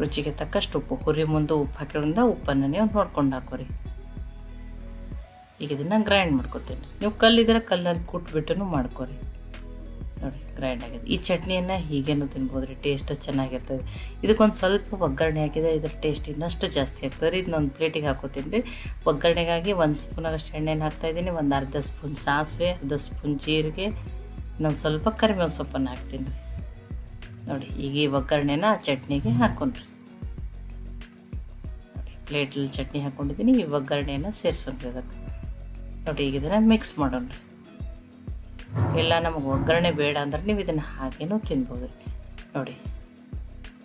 ರುಚಿಗೆ ತಕ್ಕಷ್ಟು ಉಪ್ಪು. ಹುರಿ ಮುಂದೆ ಉಪ್ಪು ಹಾಕಿರೋದ್ರಿಂದ ಉಪ್ಪನ್ನು ನೀವು ನೋಡ್ಕೊಂಡು ಹಾಕೋರಿ. ಈಗ ಇದನ್ನು ಗ್ರೈಂಡ್ ಮಾಡ್ಕೊತೀನಿ. ನೀವು ಕಲ್ಲಿದ್ರೆ ಕಲ್ಲನ್ನು ಕುಟ್ಬಿಟ್ಟು ಮಾಡ್ಕೊರಿ. ನೋಡಿ ಗ್ರ್ಯಾಂಡ್ ಆಗಿದೆ. ಈ ಚಟ್ನಿಯನ್ನು ಹೀಗೇನು ತಿನ್ಬೋದು ರೀ ಟೇಸ್ಟ್ ಚೆನ್ನಾಗಿರ್ತದೆ. ಇದಕ್ಕೊಂದು ಸ್ವಲ್ಪ ಒಗ್ಗರಣೆ ಹಾಕಿದೆ ಇದ್ರ ಟೇಸ್ಟ್ ಇನ್ನಷ್ಟು ಜಾಸ್ತಿ ಆಗ್ತದೆ. ರೀ ಇದನ್ನೊಂದು ಪ್ಲೇಟಿಗೆ ಹಾಕೋತೀನಿ ರೀ. ಒಗ್ಗರಣೆಗಾಗಿ ಒಂದು ಸ್ಪೂನ್ ಆಗಷ್ಟು ಎಣ್ಣೆನ ಹಾಕ್ತಾಯಿದ್ದೀನಿ ಒಂದು ಅರ್ಧ ಸ್ಪೂನ್ ಸಾಸಿವೆ, ಅರ್ಧ ಸ್ಪೂನ್ ಜೀರಿಗೆ, ಇನ್ನೊಂದು ಸ್ವಲ್ಪ ಕರಿಬೇವು ಸೊಪ್ಪನ್ನು ಹಾಕ್ತೀನಿ ನೋಡಿ, ಈಗ ಈ ಒಗ್ಗರಣೆನ ಆ ಚಟ್ನಿಗೆ ಹಾಕೊಂಡ್ರಿ ನೋಡಿ ಪ್ಲೇಟಲ್ಲಿ ಚಟ್ನಿ ಹಾಕ್ಕೊಂಡಿದ್ದೀನಿ ಈ ಒಗ್ಗರಣೆಯನ್ನು ಸೇರಿಸೋಣ ಅದಕ್ಕೆ. ನೋಡಿ, ಈಗ ಇದನ್ನು ಮಿಕ್ಸ್ ಮಾಡೋಣ ರೀ ಇಲ್ಲ ನಮಗೆ ಒಗ್ಗರಣೆ ಬೇಡ ಅಂದ್ರೆ ನೀವು ಇದನ್ನು ಹಾಗೇನೂ ತಿನ್ಬೋದು. ನೋಡಿ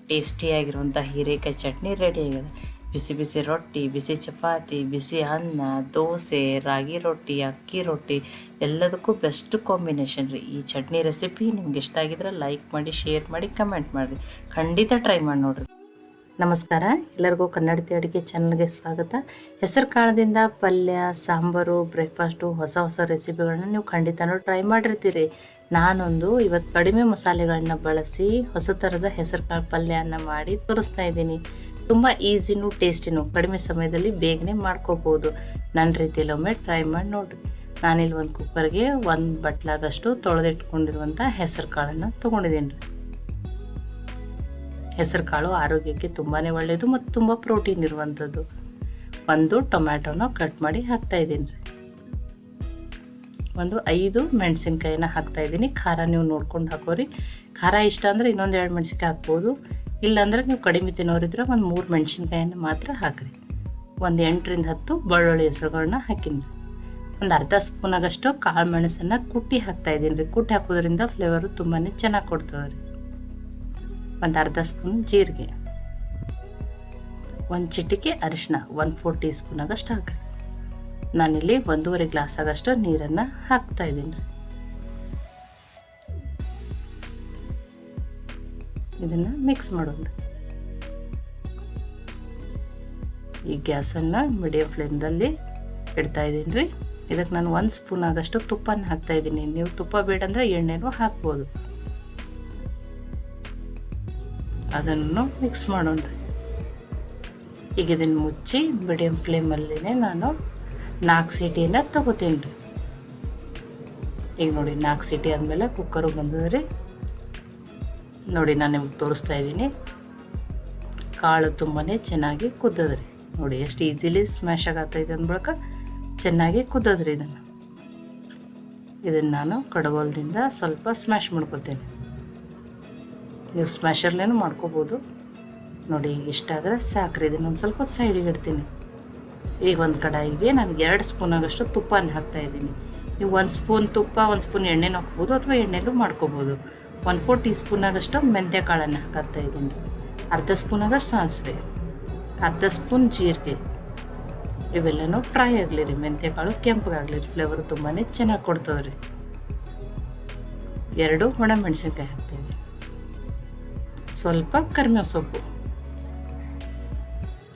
ಟೇಸ್ಟಿಯಾಗಿರುವಂಥ ಹೀರೆಕಾಯಿ ಚಟ್ನಿ ರೆಡಿ ಆಗಿದೆ. ಬಿಸಿ ಬಿಸಿ ರೊಟ್ಟಿ, ಬಿಸಿ ಚಪಾತಿ, ಬಿಸಿ ಅನ್ನ, ದೋಸೆ, ರಾಗಿ ರೊಟ್ಟಿ, ಅಕ್ಕಿ ರೊಟ್ಟಿ, ಎಲ್ಲದಕ್ಕೂ ಬೆಸ್ಟ್ ಕಾಂಬಿನೇಷನ್ ರೀ. ಈ ಚಟ್ನಿ ರೆಸಿಪಿ ನಿಮ್ಗೆ ಇಷ್ಟ ಆಗಿದ್ರೆ ಲೈಕ್ ಮಾಡಿ ಶೇರ್ ಮಾಡಿ ಕಮೆಂಟ್ ಮಾಡಿರಿ. ಖಂಡಿತ ಟ್ರೈ ಮಾಡಿ ನೋಡಿರಿ. ನಮಸ್ಕಾರ. ಎಲ್ಲರಿಗೂ ಕನ್ನಡತಿ ಅಡುಗೆ ಚಾನಲ್ಗೆ ಸ್ವಾಗತ. ಹೆಸರು ಕಾಳದಿಂದ ಪಲ್ಯ, ಸಾಂಬಾರು ಬ್ರೇಕ್ಫಾಸ್ಟು ಹೊಸ ಹೊಸ ರೆಸಿಪಿಗಳನ್ನ ನೀವು ಖಂಡಿತನೂ ಟ್ರೈ ಮಾಡಿರ್ತೀರಿ. ನಾನೊಂದು ಇವತ್ತು ಕಡಿಮೆ ಮಸಾಲೆಗಳನ್ನ ಬಳಸಿ ಹೊಸ ಥರದ ಹೆಸರು ಕಾಳು ಪಲ್ಯನ ಮಾಡಿ ತೋರಿಸ್ತಾ ಇದ್ದೀನಿ. ತುಂಬ ಈಸಿನೂ ಟೇಸ್ಟಿನೂ ಕಡಿಮೆ ಸಮಯದಲ್ಲಿ ಬೇಗನೆ ಮಾಡ್ಕೋಬೋದು. ನನ್ನ ರೀತಿಯಲ್ಲಿ ಒಮ್ಮೆ ಟ್ರೈ ಮಾಡಿ ನೋಡಿರಿ. ನಾನಿಲ್ಲಿ ಒಂದು ಕುಕ್ಕರ್ಗೆ ಒಂದು ಬಟ್ಲಾಗಷ್ಟು ತೊಳೆದಿಟ್ಕೊಂಡಿರುವಂಥ ಹೆಸರು ಕಾಳನ್ನು ತೊಗೊಂಡಿದ್ದೀನಿ. ರೀ ಹೆಸರು ಕಾಳು ಆರೋಗ್ಯಕ್ಕೆ ತುಂಬಾ ಒಳ್ಳೆಯದು ಮತ್ತು ತುಂಬ ಪ್ರೋಟೀನ್ ಇರುವಂಥದ್ದು ಒಂದು ಟೊಮ್ಯಾಟೊನ ಕಟ್ ಮಾಡಿ ಹಾಕ್ತಾ ಇದ್ದೀನಿ. ರೀ ಒಂದು ಐದು ಮೆಣಸಿನ್ಕಾಯಿನ ಹಾಕ್ತಾ ಇದ್ದೀನಿ. ಖಾರ ನೀವು ನೋಡ್ಕೊಂಡು ಹಾಕೋರಿ. ಖಾರ ಇಷ್ಟ ಅಂದರೆ ಇನ್ನೊಂದು ಎರಡು ಮೆಣಸಿನ್ಕಾಯಿ ಹಾಕ್ಬೋದು. ಇಲ್ಲಾಂದ್ರೆ ನೀವು ಕಡಿಮೆ ತಿನ್ನೋರಿದ್ರೆ ಒಂದು ಮೂರು ಮೆಣಸಿನ್ಕಾಯನ್ನು ಮಾತ್ರ ಹಾಕಿರಿ. ಒಂದು ಎಂಟರಿಂದ ಹತ್ತು ಬೆಳ್ಳುಳ್ಳಿ ಹೆಸರುಗಳನ್ನ ಹಾಕಿನಿ. ಒಂದು ಅರ್ಧ ಸ್ಪೂನಾಗಷ್ಟು ಕಾಳು ಮೆಣಸನ್ನು ಕುಟ್ಟಿ ಹಾಕ್ತಾಯಿದ್ದೀನಿ ರೀ ಕುಟ್ಟಿ ಹಾಕೋದ್ರಿಂದ ಫ್ಲೇವರು ತುಂಬಾ ಚೆನ್ನಾಗಿ ಕೊಡ್ತದೆ ರೀ. ಒಂದು ಅರ್ಧ ಸ್ಪೂನ್ ಜೀರಿಗೆ, ಒಂದು ಚಿಟಿಕೆ ಅರಿಶಿನ ಒನ್ ಫೋರ್ ಟೀ ಸ್ಪೂನ್ ಆಗಷ್ಟು ಹಾಕ್ರಿ. ನಾನಿಲ್ಲಿ ಒಂದೂವರೆ ಗ್ಲಾಸ್ ಆಗಷ್ಟು ನೀರನ್ನು ಹಾಕ್ತಾ ಇದ್ದೀನಿ. ಇದನ್ನು ಮಿಕ್ಸ್ ಮಾಡೋಣ. ಈ ಗ್ಯಾಸನ್ನು ಮೀಡಿಯಂ ಫ್ಲೇಮ್ದಲ್ಲಿ ಇಡ್ತಾ ಇದ್ದೀನಿ ರೀ. ಇದಕ್ಕೆ ನಾನು ಒಂದು ಸ್ಪೂನ್ ಆಗಷ್ಟು ತುಪ್ಪನ ಹಾಕ್ತಾಯಿದ್ದೀನಿ ನೀವು ತುಪ್ಪ ಬೇಡಂದ್ರೆ ಎಣ್ಣೆನೂ ಹಾಕ್ಬೋದು. ಅದನ್ನು ಮಿಕ್ಸ್ ಮಾಡೋಣ. ಈಗ ಇದನ್ನು ಮುಚ್ಚಿ ಮೀಡಿಯಮ್ ಫ್ಲೇಮಲ್ಲಿನೇ ನಾನು ನಾಲ್ಕು ಸೀಟಿನ ತಗೋತೀನಿ ರೀ. ಈಗ ನೋಡಿ ನಾಲ್ಕು ಸೀಟಿ ಆದಮೇಲೆ ಕುಕ್ಕರು ಬಂದದ ರೀ. ನೋಡಿ ನಾನು ನಿಮ್ಗೆ ತೋರಿಸ್ತಾ ಇದ್ದೀನಿ. ಕಾಳು ತುಂಬಾ ಚೆನ್ನಾಗಿ ಕುದ್ದದ್ರಿ ನೋಡಿ ಎಷ್ಟು ಈಸಿಲಿ ಸ್ಮ್ಯಾಶ್ ಆಗತ್ತೈತೆ ಅಂದ್ಬಳಕ ಚೆನ್ನಾಗಿ ಕುದ್ದದ್ರಿ ಇದನ್ನು. ಇದನ್ನು ನಾನು ಕಡಗೋಲದಿಂದ ಸ್ವಲ್ಪ ಸ್ಮ್ಯಾಶ್ ಮಾಡ್ಕೊತೀನಿ ನೀವು ಸ್ಮ್ಯಾಶರ್ಲೇನು ಮಾಡ್ಕೋಬೋದು. ನೋಡಿ ಈಗ ಇಷ್ಟ ಆದರೆ ಸಾಕ್ರಿ. ಇದನ್ನು ಒಂದು ಸ್ವಲ್ಪ ಸೈಡಿಗೆ ಇಡ್ತೀನಿ. ಈಗ ಒಂದು ಕಡಾಯಿಗೆ ನಾನು ಎರಡು ಸ್ಪೂನ್ ಆಗಷ್ಟು ತುಪ್ಪನ ಹಾಕ್ತಾ ಇದ್ದೀನಿ. ನೀವು ಒಂದು ಸ್ಪೂನ್ ತುಪ್ಪ, ಒಂದು ಸ್ಪೂನ್ ಎಣ್ಣೆನೂ ಹಾಕ್ಬೋದು ಅಥವಾ ಎಣ್ಣೆಲೂ ಮಾಡ್ಕೋಬೋದು. ಒನ್ ಫೋರ್ ಟೀ ಸ್ಪೂನ್ ಆಗಷ್ಟು ಮೆಂತ್ಯ ಕಾಳನ್ನು ರೀ ಅರ್ಧ ಸ್ಪೂನ್ ಆಗಷ್ಟು ಸಾಸಿವೆ, ಅರ್ಧ ಸ್ಪೂನ್ ಜೀರಿಗೆ. ಇವೆಲ್ಲನೂ ಫ್ರೈ ಆಗಲಿ ರೀ ಮೆಂತ್ಯ ಕಾಳು ಕೆಂಪಗಾಗಲಿ ರೀ ಫ್ಲೇವರ್ ತುಂಬಾ ಚೆನ್ನಾಗಿ ಕೊಡ್ತದೆ ರೀ ಎರಡು ಒಣ ಮೆಣಸಿನ್ಕಾಯಿ ಹಾಕ್ತಾಯಿದ್ದೀನಿ ಸ್ವಲ್ಪ ಕರ್ಮೆ ಸೊಪ್ಪು.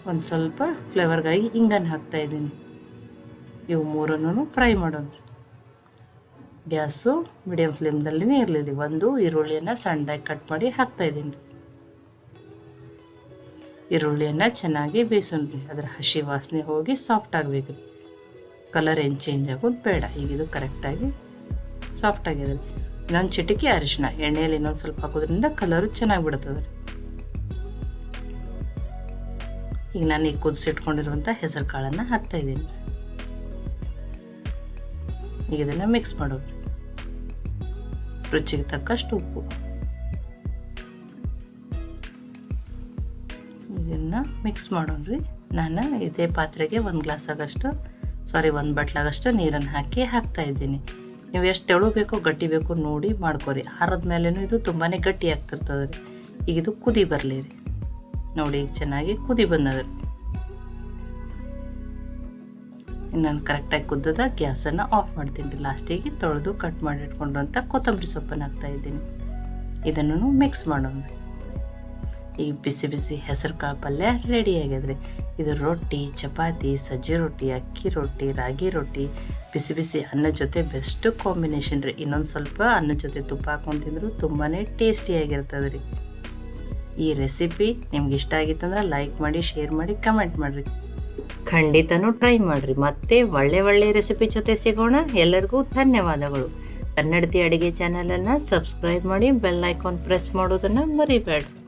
ಒಂದು ಸ್ವಲ್ಪ ಫ್ಲೇವರ್ಗಾಗಿ ಹಿಂಗನ್ನು ಹಾಕ್ತಾಯಿದ್ದೀನಿ ಇವು ಮೂರನ್ನು ಫ್ರೈ ಮಾಡೋಣ ಗ್ಯಾಸು ಮೀಡಿಯಮ್ ಫ್ಲೇಮ್ದಲ್ಲಿನೇ ಇರಲಿಲ್ಲ. ಒಂದು ಈರುಳ್ಳಿಯನ್ನು ಸಣ್ಣದಾಗಿ ಕಟ್ ಮಾಡಿ ಹಾಕ್ತಾಯಿದ್ದೀನಿ ಈರುಳ್ಳಿಯನ್ನು ಚೆನ್ನಾಗಿ ಬೇಯಿಸೋಣ್ರಿ. ಅದರ ಹಸಿ ವಾಸನೆ ಹೋಗಿ ಸಾಫ್ಟ್ ಆಗಬೇಕು. ಕಲರ್ ಏನು ಚೇಂಜ್ ಆಗೋದು ಬೇಡ. ಈಗ ಇದು ಕರೆಕ್ಟಾಗಿ ಸಾಫ್ಟ್ ಆಗಿದೆ ಇನ್ನೊಂದು ಚಿಟಿಕೆ ಅರಿಶಿನ ಎಣ್ಣೆಯಲ್ಲಿ ಇನ್ನೊಂದು ಸ್ವಲ್ಪ ಹಾಕೋದ್ರಿಂದ ಕಲರು ಚೆನ್ನಾಗಿ ಬಿಡ್ತದೆ ಈಗ ನಾನು ಈ ಕುದಿಸಿಟ್ಕೊಂಡಿರುವಂಥ ಹೆಸರು ಕಾಳನ್ನು ಹಾಕ್ತಾಯಿದ್ದೀನಿ ಈಗ ಇದನ್ನು ಮಿಕ್ಸ್ ಮಾಡೋದು ರುಚಿಗೆ ತಕ್ಕಷ್ಟು ಉಪ್ಪು. ಇದನ್ನು ಮಿಕ್ಸ್ ಮಾಡೋಣ್ರಿ ನಾನು ಇದೇ ಪಾತ್ರೆಗೆ ಒಂದು ಗ್ಲಾಸ್ ಆಗಷ್ಟು ಸಾರಿ ಒಂದು ಬಟ್ಲಾಗಷ್ಟು ನೀರನ್ನು ಹಾಕಿ ಹಾಕ್ತಾ ಇದ್ದೀನಿ. ನೀವು ಎಷ್ಟು ತೆಳು ಬೇಕೋ ಗಟ್ಟಿ ಬೇಕೋ ನೋಡಿ ಮಾಡ್ಕೊರಿ. ಹಾರದ ಮೇಲೇನು ಇದು ತುಂಬಾ ಗಟ್ಟಿ ಆಗ್ತಿರ್ತದೆ ರೀ. ಈಗ ಇದು ಕುದಿ ಬರಲಿ ರೀ. ನೋಡಿ ಈಗ ಚೆನ್ನಾಗಿ ಕುದಿ ಬಂದದ ರೀ. ನಾನು ಕರೆಕ್ಟಾಗಿ ಕುದ್ದದ ಗ್ಯಾಸನ್ನು ಆಫ್ ಮಾಡ್ತೀನಿ ರೀ. ಲಾಸ್ಟಿಗೆ ತೊಳೆದು ಕಟ್ ಮಾಡಿ ಇಟ್ಕೊಂಡಿರೋಂಥ ಕೊತ್ತಂಬರಿ ಸೊಪ್ಪನ್ನು ಹಾಕ್ತಾ ಇದ್ದೀನಿ. ಇದನ್ನು ಮಿಕ್ಸ್ ಮಾಡೋಣ ಈಗ ಬಿಸಿ ಬಿಸಿ ಹೆಸರು ಕಾಳು ಪಲ್ಯ ರೆಡಿ ಆಗ್ಯದ್ರಿ ಇದು ರೊಟ್ಟಿ, ಚಪಾತಿ, ಸಜ್ಜಿ ರೊಟ್ಟಿ, ಅಕ್ಕಿ ರೊಟ್ಟಿ, ರಾಗಿ ರೊಟ್ಟಿ ಬಿಸಿ ಬಿಸಿ ಅನ್ನದ ಜೊತೆ ಬೆಸ್ಟ್ ಕಾಂಬಿನೇಷನ್ ರೀ. ಇನ್ನೊಂದು ಸ್ವಲ್ಪ ಅನ್ನದ ಜೊತೆ ತುಪ್ಪ ಹಾಕೊಂಡು ತಿಂದ್ರು ತುಂಬಾ ಟೇಸ್ಟಿಯಾಗಿರ್ತದೆ ರೀ. ಈ ರೆಸಿಪಿ ನಿಮ್ಗೆ ಇಷ್ಟ ಆಗಿತ್ತಂದ್ರೆ ಲೈಕ್ ಮಾಡಿ, ಶೇರ್ ಮಾಡಿ, ಕಮೆಂಟ್ ಮಾಡಿರಿ. ಖಂಡಿತನೂ ಟ್ರೈ ಮಾಡಿರಿ. ಮತ್ತೆ ಒಳ್ಳೆ ಒಳ್ಳೆ ರೆಸಿಪಿ ಜೊತೆ ಸಿಗೋಣ. ಎಲ್ಲರಿಗೂ ಧನ್ಯವಾದಗಳು. ಕನ್ನಡತಿ ಅಡುಗೆ ಚಾನಲನ್ನು ಸಬ್ಸ್ಕ್ರೈಬ್ ಮಾಡಿ ಬೆಲ್ ಐಕಾನ್ ಪ್ರೆಸ್ ಮಾಡೋದನ್ನು ಮರಿಬೇಡ್ರಿ.